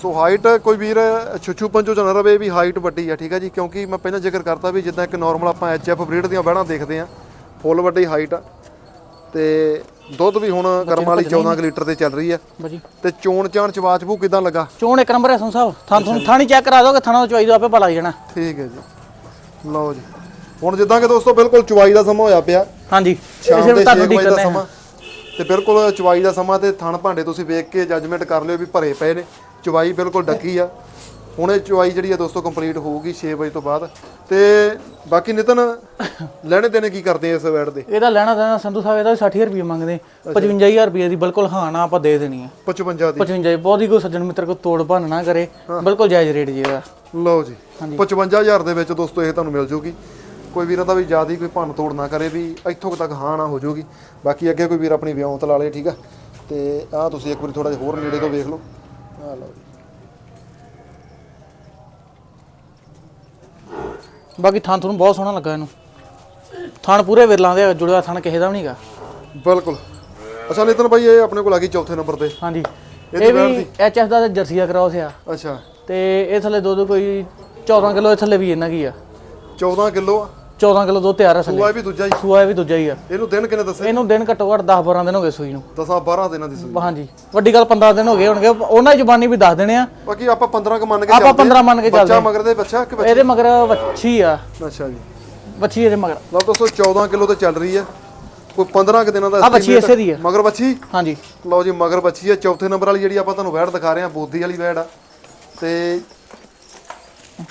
ਸੋ ਹਾਈਟ ਕੋਈ ਵੀਰ ਛੁੱਛੂ ਪੰਜੋ ਚ ਨਾ ਰਵੇ ਵੀ ਹਾਈਟ ਵੱਡੀ ਆ ਠੀਕ ਆ ਜੀ। ਕਿਉਂਕਿ ਮੈਂ ਪਹਿਲਾਂ ਜ਼ਿਕਰ ਕਰਤਾ ਵੀ ਜਿੱਦਾਂ ਇੱਕ ਨਾਰਮਲ ਆਪਾਂ ਐਚਐਫ ਬਰੀਡ ਦੀਆਂ ਵਹਿੜਾਂ ਦੇਖਦੇ ਆ ਫੁੱਲ ਵੱਡੀ ਹਾਈਟ ਆ। ਤੇ ਦੁੱਧ ਵੀ ਹੁਣ ਕਰਮ ਵਾਲੀ 14 ਕੁ ਲੀਟਰ ਤੇ ਚੱਲ ਰਹੀ ਆ। ਬਾਜੀ। ਤੇ ਚੋਣ ਚਾਣ ਚਵਾਚਬੂ ਕਿਦਾਂ ਲੱਗਾ? ਚੋਣ ਇੱਕ ਨੰਬਰ ਹੈ ਸੰਧੂ ਸਾਹਿਬ। ਥਾਂ ਤੁਹਾਨੂੰ ਥਾਣੀ ਚੈੱਕ ਕਰਾ ਦੋਗੇ ਥਾਣਾ ਚਵਾਈ ਦੋ ਆਪੇ ਪਤਾ ਲੱਗ ਜਾਣਾ। ਠੀਕ ਹੈ ਜੀ। ਲਓ ਜੀ। ਹੁਣ ਜਿੱਦਾਂ ਕਿ ਦੋਸਤੋ ਬਿਲਕੁਲ ਚਵਾਈ ਦਾ ਸਮਾਂ ਹੋਇਆ ਪਿਆ। ਹਾਂਜੀ। ਸ਼ਾਮ ਇਸੇ ਦੇ ਨੂੰ 6 ਤੁਹਾਨੂੰ ਵਜੇ ਦਾ ਸਮਾਂ। ਤੇ ਬਿਲਕੁਲ ਚਵਾਈ ਦਾ ਸਮਾਂ ਤੇ ਥਣ ਭਾਂਡੇ ਤੁਸੀਂ ਵੇਖ ਕੇ ਜੱਜਮੈਂਟ ਕਰ ਲਿਓ ਵੀ ਭਰੇ ਪਏ ਨੇ। ਚਵਾਈ ਬਿਲਕੁਲ ਡੱਕੀ ਆ। ਹੁਣ ਇਹ ਚਵਾਈ ਜਿਹੜੀ ਆ ਦੋਸਤੋ ਕੰਪਲੀਟ ਹੋਊਗੀ 6 ਵਜੇ ਤੋਂ ਬਾਅਦ। ਤੇ ਬਾਕੀ ਨਿਤਨ ਲੈਣੇ ਦੇਣੇ ਕੀ ਕਰਦੇ ਆ ਇਸ ਵੈਡ ਦੇ? ਇਹਦਾ ਲੈਣਾ ਦੇਣਾ ਸੰਧੂ ਸਾਹਿਬ ਇਹਦਾ 60000 ਰੁਪਏ ਮੰਗਦੇ 55000 ਰੁਪਏ ਦੀ ਬਿਲਕੁਲ ਹਾਂ ਨਾ ਆਪਾਂ ਦੇ ਦੇਣੀ ਆ। 55 ਦੀ। 55 ਬਹੁਤ ਹੀ ਕੋਈ ਸੱਜਣ ਮਿੱਤਰ ਕੋ ਤੋੜ ਭੰਨ ਨਾ ਕਰੇ। ਬਿਲਕੁਲ ਜਾਇਜ਼ ਰੇਟ ਜੀ ਇਹਦਾ। ਲਓ ਜੀ 55000 ਦੇ ਵਿੱਚ ਦੋਸਤੋ ਇਹ ਤੁਹਾਨੂੰ ਮਿਲ ਜੂਗੀ। ਕੋਈ ਵੀਰਾਂ ਦਾ ਵੀ ਜ਼ਿਆਦਾ ਕੋਈ ਭੰਨ ਤੋੜ ਨਾ ਕਰੇ ਵੀ ਇੱਥੋਂ ਤੱਕ ਹਾਂ ਨਾ ਹੋ ਜੂਗੀ। ਬਾਕੀ ਅੱਗੇ ਕੋਈ ਵੀਰ ਆਪਣੀ ਵਿਉਂਤ ਲਾ ਲੇ ਠੀਕ ਆ। ਤੇ ਆਹ ਤੁਸੀਂ ਇੱਕ ਵਾਰੀ ਥੋੜਾ ਜਿਹਾ ਹੋਰ ਨੇੜੇ ਤੋਂ ਵੇਖ ਲਓ। ਆਹ ਲਓ ਬਾਕੀ ਥਾਂ ਤੁਹਾਨੂੰ ਬਹੁਤ ਸੋਹਣਾ ਲੱਗਾ ਇਹਨੂੰ। ਥਣ ਪੂਰੇ ਵਿਰਲਾਂ ਦੇ ਜੁੜਿਆ ਥਣ ਕਿਸੇ ਦਾ ਵੀ ਨਹੀਂਗਾ। ਬਿਲਕੁਲ। ਅੱਛਾ ਨਿਤਨ ਭਾਈ ਇਹ ਆਪਣੇ ਕੋਲ ਆ ਗਈ ਚੌਥੇ ਨੰਬਰ ਤੇ। ਹਾਂਜੀ। ਇਹ ਵੀ ਐਚਐਫ ਦਾ ਜਰਸੀਆ ਕਰਾਉਸ ਆ। ਅੱਛਾ। ਤੇ ਇਹ ਥੱਲੇ ਦੁੱਧ ਕੋਈ 14 ਕਿਲੋ ਇਹ ਥੱਲੇ ਵੀ ਇਹਨਾਂ ਕੀ ਆ। 14 ਕਿਲੋ ਆ 14 ਕਿਲੋ ਦੁੱਧ ਤਿਆਰ ਆ ਥੱਲੇ ਸੂਆ ਵੀ ਦੂਜਾ ਹੀ। ਸੂਆ ਵੀ ਦੂਜਾ ਹੀ ਆ। ਇਹਨੂੰ ਦਿਨ ਕਿੰਨੇ ਦੱਸੇ? ਇਹਨੂੰ ਦਿਨ ਘੱਟੋ ਘੱਟ 10 12 ਦਿਨ ਹੋ ਗਏ ਸੂਈ ਨੂੰ। 10 12 ਦਿਨਾਂ ਦੀ ਸੂਈ। ਹਾਂਜੀ। ਵੱਡੀ ਗੱਲ 15 ਦਿਨ ਹੋ ਗਏ ਹੋਣਗੇ। ਉਹਨਾਂ ਦੀ ਜ਼ੁਬਾਨੀ ਵੀ ਦੱਸ ਦੇਣੇ ਆ। ਬਾਕੀ ਆਪਾਂ 15 ਕ ਮੰਨ ਕੇ ਆਪਾਂ ਚੱਲਦੇ 15 ਮੰਨ ਕੇ ਬੱਚਾ ਚੱਲਦੇ ਮਗਰ ਦੇ ਬੱਚਾ ਕਿ ਬੱਚਾ? ਇਹਦੇ ਮਗਰ ਵੱਛੀ ਆ। ਅੱਛਾ ਜੀ। ਵੱਛੀ ਇਹਦੇ ਮਗਰ। ਲਓ ਦੋਸਤੋ 14 ਕਿਲੋ ਤੇ ਚੱਲ ਰਹੀ ਹੈ ਕੋਈ 15 ਕ ਦਿਨਾਂ ਦਾ ਆ estimate- ਇਸੇ ਦੀ ਆ। ਮਗਰ ਬੱਚੀ ਹਾਂਜੀ। ਲਓ ਜੀ ਮਗਰ ਬੱਚੀ ਹੈ ਚੌਥੇ ਨੰਬਰ ਵਾਲੀ ਜਿਹੜੀ ਆਪਾਂ ਤੁਹਾਨੂੰ ਵੈੜ ਦਿਖਾ ਰਹੇ ਹਾਂ ਬੋਦੀ ਵਾਲੀ ਵੈੜ ਆ। ਤੇ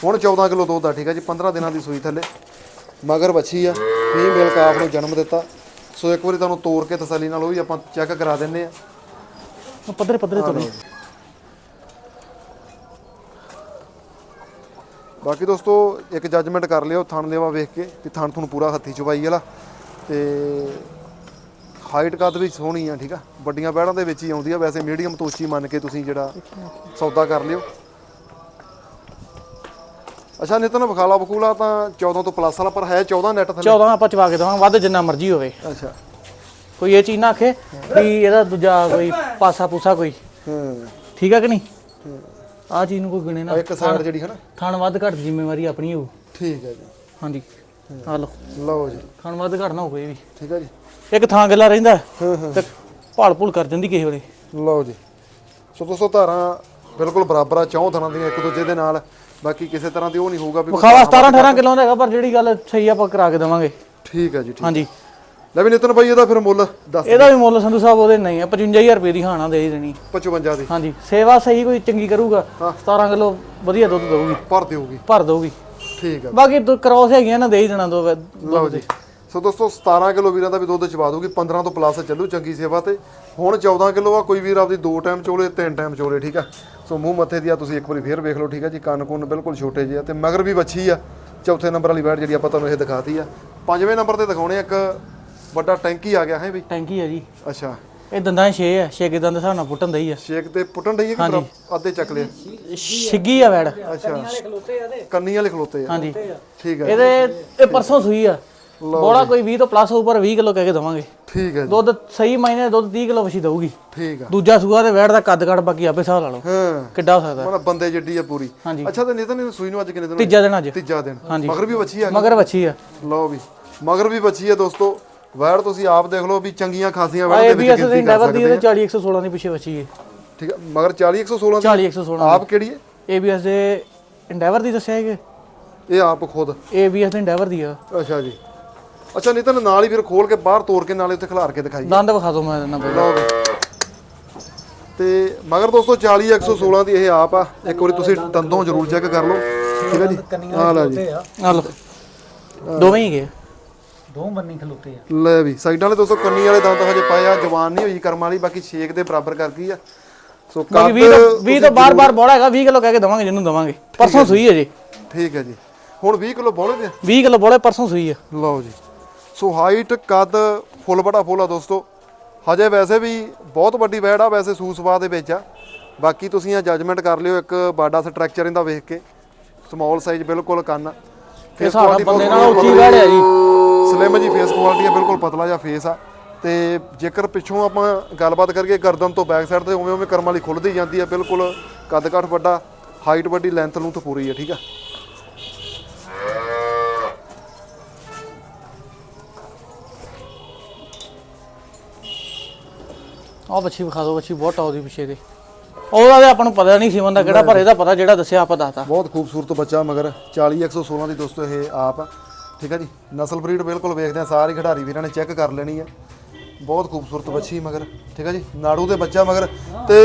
ਹੁਣ 14 ਕਿਲੋ ਦੁੱਧ ਆ ਠੀਕ ਹੈ ਜੀ। 15 ਦਿਨਾਂ ਦੀ ਸੂਈ ਥੱਲੇ। ਮਗਰ ਵੱਛੀ ਆ ਫੀਮੇਲ ਕਾਫ ਨੂੰ ਜਨਮ ਦਿੱਤਾ। ਸੋ ਇੱਕ ਵਾਰੀ ਤੁਹਾਨੂੰ ਤੋੜ ਕੇ ਤਸੱਲੀ ਨਾਲ ਉਹ ਵੀ ਆਪਾਂ ਚੈੱਕ ਕਰਾ ਦਿੰਨੇ ਆ। ਪੱਧਰੇ ਪੱਧਰੇ ਤੋਂ ਬਾਕੀ ਦੋਸਤੋ ਇੱਕ ਜੱਜਮੈਂਟ ਕਰ ਲਿਓ ਥਣ ਦੇਵਾ ਵੇਖ ਕੇ ਤੇ ਥਣ ਤੁਹਾਨੂੰ ਪੂਰਾ ਹੱਥੀ ਚੁਬਾਈ ਵਾਲਾ। ਤੇ ਹਾਈਟ ਕਾਦ ਵੀ ਸੋਹਣੀ ਆ ਠੀਕ ਆ? ਵੱਡੀਆਂ ਬੈੜਾਂ ਦੇ ਵਿੱਚ ਹੀ ਆਉਂਦੀ ਆ ਵੈਸੇ ਮੀਡੀਅਮ ਤੋਚੀ ਮੰਨ ਕੇ ਤੁਸੀਂ ਜਿਹੜਾ ਸੌਦਾ ਕਰ ਲਿਓ। ਅੱਛਾ ਨਿਤਨ ਬਖਾਲਾ ਬਖੂਲਾ ਤਾਂ 14 ਤੋਂ ਪਲੱਸ ਵਾਲਾ ਪਰ ਹੈ 14 ਨੈਟ ਥੱਲੇ। 14 ਆਪਾਂ ਚਵਾ ਕੇ ਦਵਾਂਗੇ ਵੱਧ ਜਿੰਨਾ ਮਰਜ਼ੀ ਹੋਵੇ। ਅੱਛਾ। ਕੋਈ ਇਹ ਚੀਜ਼ ਨਾ ਆਖੇ ਵੀ ਇਹਦਾ ਦੂਜਾ ਕੋਈ ਪਾਸਾ ਪੂਸਾ ਕੋਈ। ਹਾਂ। ਠੀਕ ਆ ਕਿ ਨਹੀਂ? ਆ ਚੀਜ਼ ਨੂੰ ਕੋਈ ਗਿਣੇ ਨਾ। ਇੱਕ ਸਾਈਡ ਜਿਹੜੀ ਹੈ ਨਾ। ਥਣ ਵੱਧ ਘੱਟ ਜ਼ਿੰਮੇਵਾਰੀ ਆਪਣੀ ਹੋਊ। ਠੀਕ ਹੈ ਜੀ। ਹਾਂਜੀ। ਆ ਲਓ। ਲਓ ਜੀ। ਥਣ ਵੱਧ ਘੱਟ ਨਾ ਹੋਵੇ ਇਹ ਵੀ। ਠੀਕ ਹੈ ਜੀ। ਇੱਕ ਥਾਂ ਗੱਲਾ ਰਹਿੰਦਾ। ਹਾਂ ਹਾਂ। ਤੇ ਭਾਲ ਭੂਲ ਕਰ ਜਾਂਦੀ ਕਿਸੇ ਵੇਲੇ। ਲਓ ਜੀ। ਸੋ ਦੋਸਤੋ ਧਾਰਾਂ ਬਿਲਕੁਲ ਬਰਾਬਰ ਆ ਚੌਂ ਥਾਂ ਦੀਆਂ ਇੱਕ ਦੂਜੇ ਦੇ ਨਾਲ। ਬਾਕੀ ਕਿਸੇ ਤਰ੍ਹਾਂ ਦੀ ਉਹ ਨਹੀਂ ਹੋਊਗਾ ਵੀ ਵਿਖਾਵਾ 17 18 ਕਿਲੋ ਦਾ ਹੈਗਾ ਪਰ ਜਿਹੜੀ ਗੱਲ ਸਹੀ ਆਪਾਂ ਕਰਾ ਕੇ ਦੇਵਾਂਗੇ। ਠੀਕ ਹੈ ਜੀ ਠੀਕ ਹਾਂਜੀ। ਲੈ ਵੀ ਨਿਤਨ ਭਾਈ ਇਹਦਾ ਫਿਰ ਮੁੱਲ ਦੱਸ ਇਹਦਾ ਵੀ ਮੁੱਲ ਸੰਧੂ ਸਾਹਿਬ ਉਹਦੇ ਨਹੀਂ ਆ 55000 ਰੁਪਏ ਦੀ ਹਾਣਾ ਦੇ ਹੀ ਦੇਣੀ। 55 ਦੀ। ਹਾਂਜੀ ਸੇਵਾ ਸਹੀ ਕੋਈ ਚੰਗੀ ਕਰੂਗਾ 17 ਕਿਲੋ ਵਧੀਆ ਦੁੱਧ ਦਊਗੀ। ਭਰ ਦਿਓਗੀ ਭਰ ਦਊਗੀ। ਠੀਕ ਹੈ। ਬਾਕੀ ਕ੍ਰੋਸ ਹੈਗੀਆਂ ਨਾ ਦੇ ਹੀ ਦੇਣਾ ਦੋ ਲਓ ਜੀ। ਸੋ ਦੋਸਤੋ 17 ਕਿਲੋ ਵੀਰਾਂ ਦਾ ਵੀ ਦੁੱਧ ਚਵਾ ਦੂਗੀ 15 ਤੋਂ ਪਲੱਸ ਚੱਲੂ ਚੰਗੀ ਸੇਵਾ ਤੇ। ਹੁਣ 14 ਕਿਲੋ ਆ ਕੋਈ ਵੀਰ ਆਪਦੀ ਦੋ ਟਾਈਮ ਚੋਲੇ ਤਿੰਨ ਟਾਈਮ ਚੋਲੇ ਠੀਕ ਆ? ਸੋ ਮੂੰਹ ਮੱਥੇ ਦੀ ਆ ਤੁਸੀਂ ਇੱਕ ਵਾਰੀ ਫੇਰ ਵੇਖ ਲਓ ਠੀਕ ਆ ਜੀ ਕੰਨ ਕੁੰਨ ਬਿਲਕੁਲ ਛੋਟੇ ਜਿਹੇ ਆ ਤੇ ਮਗਰ ਵੀ ਵੱਛੀ ਆ। ਚੌਥੇ ਨੰਬਰ ਵਾਲੀ ਬੈਟ ਜਿਹੜੀ ਆਪਾਂ ਤੁਹਾਨੂੰ ਇਹ ਦਿਖਾਤੀ ਆ। ਪੰਜਵੇਂ ਨੰਬਰ ਤੇ ਦਿਖਾਉਣੇ ਇੱਕ ਵੱਡਾ ਟੈਂਕੀ ਆ ਗਿਆ ਹੈ ਵੀ? ਟੈਂਕੀ ਆ ਜੀ। ਅੱਛਾ। ਇਹ ਦੰਦਾਂ 6 ਆ 6 ਦੰਦ ਦੇ ਹਿਸਾਬ ਨਾਲ ਪੁੱਟਣ ਦਈ ਆ। ਸ਼ੇਕ ਤੇ ਪੁੱਟਣ ਡਈ ਹੈ ਕਿ ਅੱਧੇ ਚੱਕ ਲਿਆ? ਛਿੱਗੀ ਆ ਵੈੜ ਅੱਛਾ। ਕੰਨੀ ਵਾਲੇ ਖਲੋਤੇ ਆ। ਹਾਂਜੀ। ਠੀਕ ਹੈ ਇਹਦੇ ਇਹ ਪਰਸੋਂ ਸੂਈ ਆ। ਬੋੜਾ ਕੋਈ 20 ਤੋਂ ਪਲੱਸ ਉੱਪਰ 20 ਕਿਲੋ ਕਹਿ ਕੇ ਦਵਾਂਗੇ। ਠੀਕ ਹੈ ਜੀ। ਦੁੱਧ ਸਹੀ ਮਾਇਨੇ ਦੁੱਧ 30 ਕਿਲੋ ਵਛੀ ਦਊਗੀ। ਠੀਕ ਆ। ਦੂਜਾ ਸੂਆ ਤੇ ਵੈੜ ਦਾ ਕੱਦ ਕੱਟ ਬਾਕੀ ਆਪੇ ਹਿਸਾਬ ਲਾ ਲਓ। ਹਾਂ। ਕਿੱਡਾ ਹੋ ਸਕਦਾ। ਮਨ ਬੰਦੇ ਜੱਡੀ ਆ ਪੂਰੀ। ਹਾਂਜੀ। ਅੱਛਾ ਤੇ ਨਿਤਨ ਇਹ ਸੂਈ ਨੂੰ ਅੱਜ ਕਿੰਨੇ ਦਿਨ ਤੀਜਾ ਦਿਨ ਅੱਜ। ਤੀਜਾ ਦਿਨ। ਹਾਂਜੀ। ਮਗਰ ਵੀ ਬੱਚੀ ਆ। ਗਈ। ਮਗਰ ਵੱਛੀ ਆ। ਲਓ ਵੀ। ਮਗਰ ਵੀ ਬੱਚੀ ਹੈ ਦੋਸਤੋ। ਵੈੜ ਤੁਸੀਂ ਆਪ ਦੇਖ ਲਓ ਵੀ ਚੰਗੀਆਂ ਖਾਸੀਆਂ ਵੈੜ ਦੇ ਵਿੱਚ ABS ਦੇ ਗਿਣਤੀ ਕਰ ਡੈਵਰ ਦੀ ਸਕਦੇ ਇਹਦੇ 40 116 ਦੀ ਪਿੱਛੇ ਵੱਛੀ ਹੈ ਠੀਕ ਹੈ ਮਗਰ 40 116 ਦੀ। 40 116 ਆਪ ਕਿਹੜੀ ਹੈ ABS ਦੇ ਇੰਡੈਵਰ ਦੀ ਦੱਸਿਆ ਹੈ ਕਿ? ਇਹ ਆਪ ਖੁਦ। ABS ਦੇ ਇੰਡੈਵਰ ਦੀ ਆ। ਅੱਛਾ ਜੀ। ਅੱਛਾ ਨਿਤਨ ਨਾਲ ਹੀ ਫਿਰ ਖੋਲ ਕੇ ਬਾਹਰ ਤੋੜ ਕੇ ਨਾਲੇ ਉੱਤੇ ਖਿਲਾਰ ਕੇ ਦਿਖਾਈ ਦੰਦ ਵਿਖਾ ਦੋ ਮੈਂ ਦਿੰਦਾ ਲਓ ਵੀ ਤੇ ਮਗਰ ਦੋਸਤੋ 40 116 ਦੀ ਇਹ ਆਪ ਆ। ਇੱਕ ਵਾਰੀ ਤੁਸੀਂ ਦੰਦੋਂ ਜ਼ਰੂਰ ਚੈੱਕ ਕਰ ਲਓ। ਠੀਕ ਹੈ ਜੀ? ਆ ਲੈ ਜੀ। ਆ। ਲਓ। ਦੋਵੇਂ ਹੀ ਗਏ ਦੋ ਬੰਨੀ ਖਲੋਤੇ ਆ। ਲੈ ਵੀ ਸਾਈਡਾਂ ਵਾਲੇ ਦੋਸਤੋ ਕੰਨੀ ਵਾਲੇ ਦੰਦ ਹਜੇ ਪਏ ਆ ਜਵਾਨ ਨਹੀਂ ਹੋਈ ਕਰਮ ਵਾਲੀ ਬਾਕੀ ਛੇਕ ਦੇ ਬਰਾਬਰ ਕਰ ਗਈ ਆ। ਸੋ ਬਾਕੀ ਕੱਦ 20 ਤੋਂ 20 ਤੋਂ ਬਾਰ-ਬਾਰ ਬੋੜਾ ਹੈਗਾ 20 ਕਿਲੋ ਕਹਿ ਕੇ ਦਵਾਂਗੇ ਜਿਹਨੂੰ ਦਵਾਂਗੇ। ਪਰਸੋਂ ਸੂਈ ਹੈ ਜੀ। ਠੀਕ ਹੈ ਜੀ। ਹੁਣ 20 ਕਿਲੋ ਬੋਲੇ ਦੇ? 20 ਕਿਲੋ ਬੋਲੇ ਪਰਸੋਂ ਸੂਈ ਹੈ ਲਓ ਜੀ। ਸੋ ਹਾਈਟ ਕੱਦ ਫੁੱਲ ਬੜਾ ਫੁੱਲ ਆ ਦੋਸਤੋ। ਹਜੇ ਵੈਸੇ ਵੀ ਬਹੁਤ ਵੱਡੀ ਵੈੜ ਆ ਵੈਸੇ ਸੂਸਵਾ ਦੇ ਵਿੱਚ ਆ। ਬਾਕੀ ਤੁਸੀਂ ਆ ਜੱਜਮੈਂਟ ਕਰ ਲਿਓ ਇੱਕ ਬਾਡਾ ਸਟਰਕਚਰ ਇਹਦਾ ਵੇਖ ਕੇ। ਸਮਾਲ ਸਾਈਜ਼ ਬਿਲਕੁਲ ਕੰਨ ਫੇਸ ਕੁਆਲਿਟੀ ਬੰਦੇ ਨਾਲ ਉੱਚੀ ਵੈੜ ਹੈ ਜੀ। ਸਲਿਮ ਜੀ ਫੇਸ ਕੁਆਲਿਟੀ ਆ ਬਿਲਕੁਲ ਪਤਲਾ ਜਿਹਾ ਫੇਸ ਆ। ਤੇ ਜੇਕਰ ਪਿੱਛੋਂ ਆਪਾਂ ਗੱਲਬਾਤ ਕਰੀਏ ਗਰਦਨ ਤੋਂ ਬੈਕ ਸਾਈਡ ਤੇ ਉਵੇਂ ਉਵੇਂ ਕਰਮ ਵਾਲੀ ਖੁੱਲਦੀ ਜਾਂਦੀ ਆ ਬਿਲਕੁਲ ਕੱਦ ਕਾਠ ਵੱਡਾ ਹਾਈਟ ਵੱਡੀ ਲੈਂਥ ਨੂੰ ਤਾਂ ਪੂਰੀ ਆ ਠੀਕ ਆ। ਆਹ ਬੱਚੀ ਵਿਖਾ ਦਿਓ ਬੱਚੀ ਬਹੁਤ ਟੌਪ ਦੀ ਪਿੱਛੇ ਦੇ। ਉਹਦਾ ਤੇ ਆਪਾਂ ਨੂੰ ਪਤਾ ਨਹੀਂ ਸੀਮਨ ਦਾ ਕਿਹੜਾ ਪਰ ਇਹਦਾ ਪਤਾ ਜਿਹੜਾ ਦੱਸਿਆ ਆਪਾਂ ਦੱਸਤਾ। ਬਹੁਤ ਖੂਬਸੂਰਤ ਬੱਚਾ ਮਗਰ 40 116 ਦੀ ਦੋਸਤੋ ਇਹ ਆਪ। ਠੀਕ ਆ ਜੀ? ਨਸਲ ਬਰੀਡ ਬਿਲਕੁਲ ਵੇਖਦੇ ਆ ਸਾਰੇ ਖਿਡਾਰੀ ਵੀਰਾਂ ਨੇ ਚੈੱਕ ਕਰ ਲੈਣੀ ਆ। ਬਹੁਤ ਖੂਬਸੂਰਤ ਬੱਚੀ ਮਗਰ। ਠੀਕ ਆ ਜੀ? ਨਾੜੂ ਦੇ ਬੱਚਾ ਮਗਰ। ਤੇ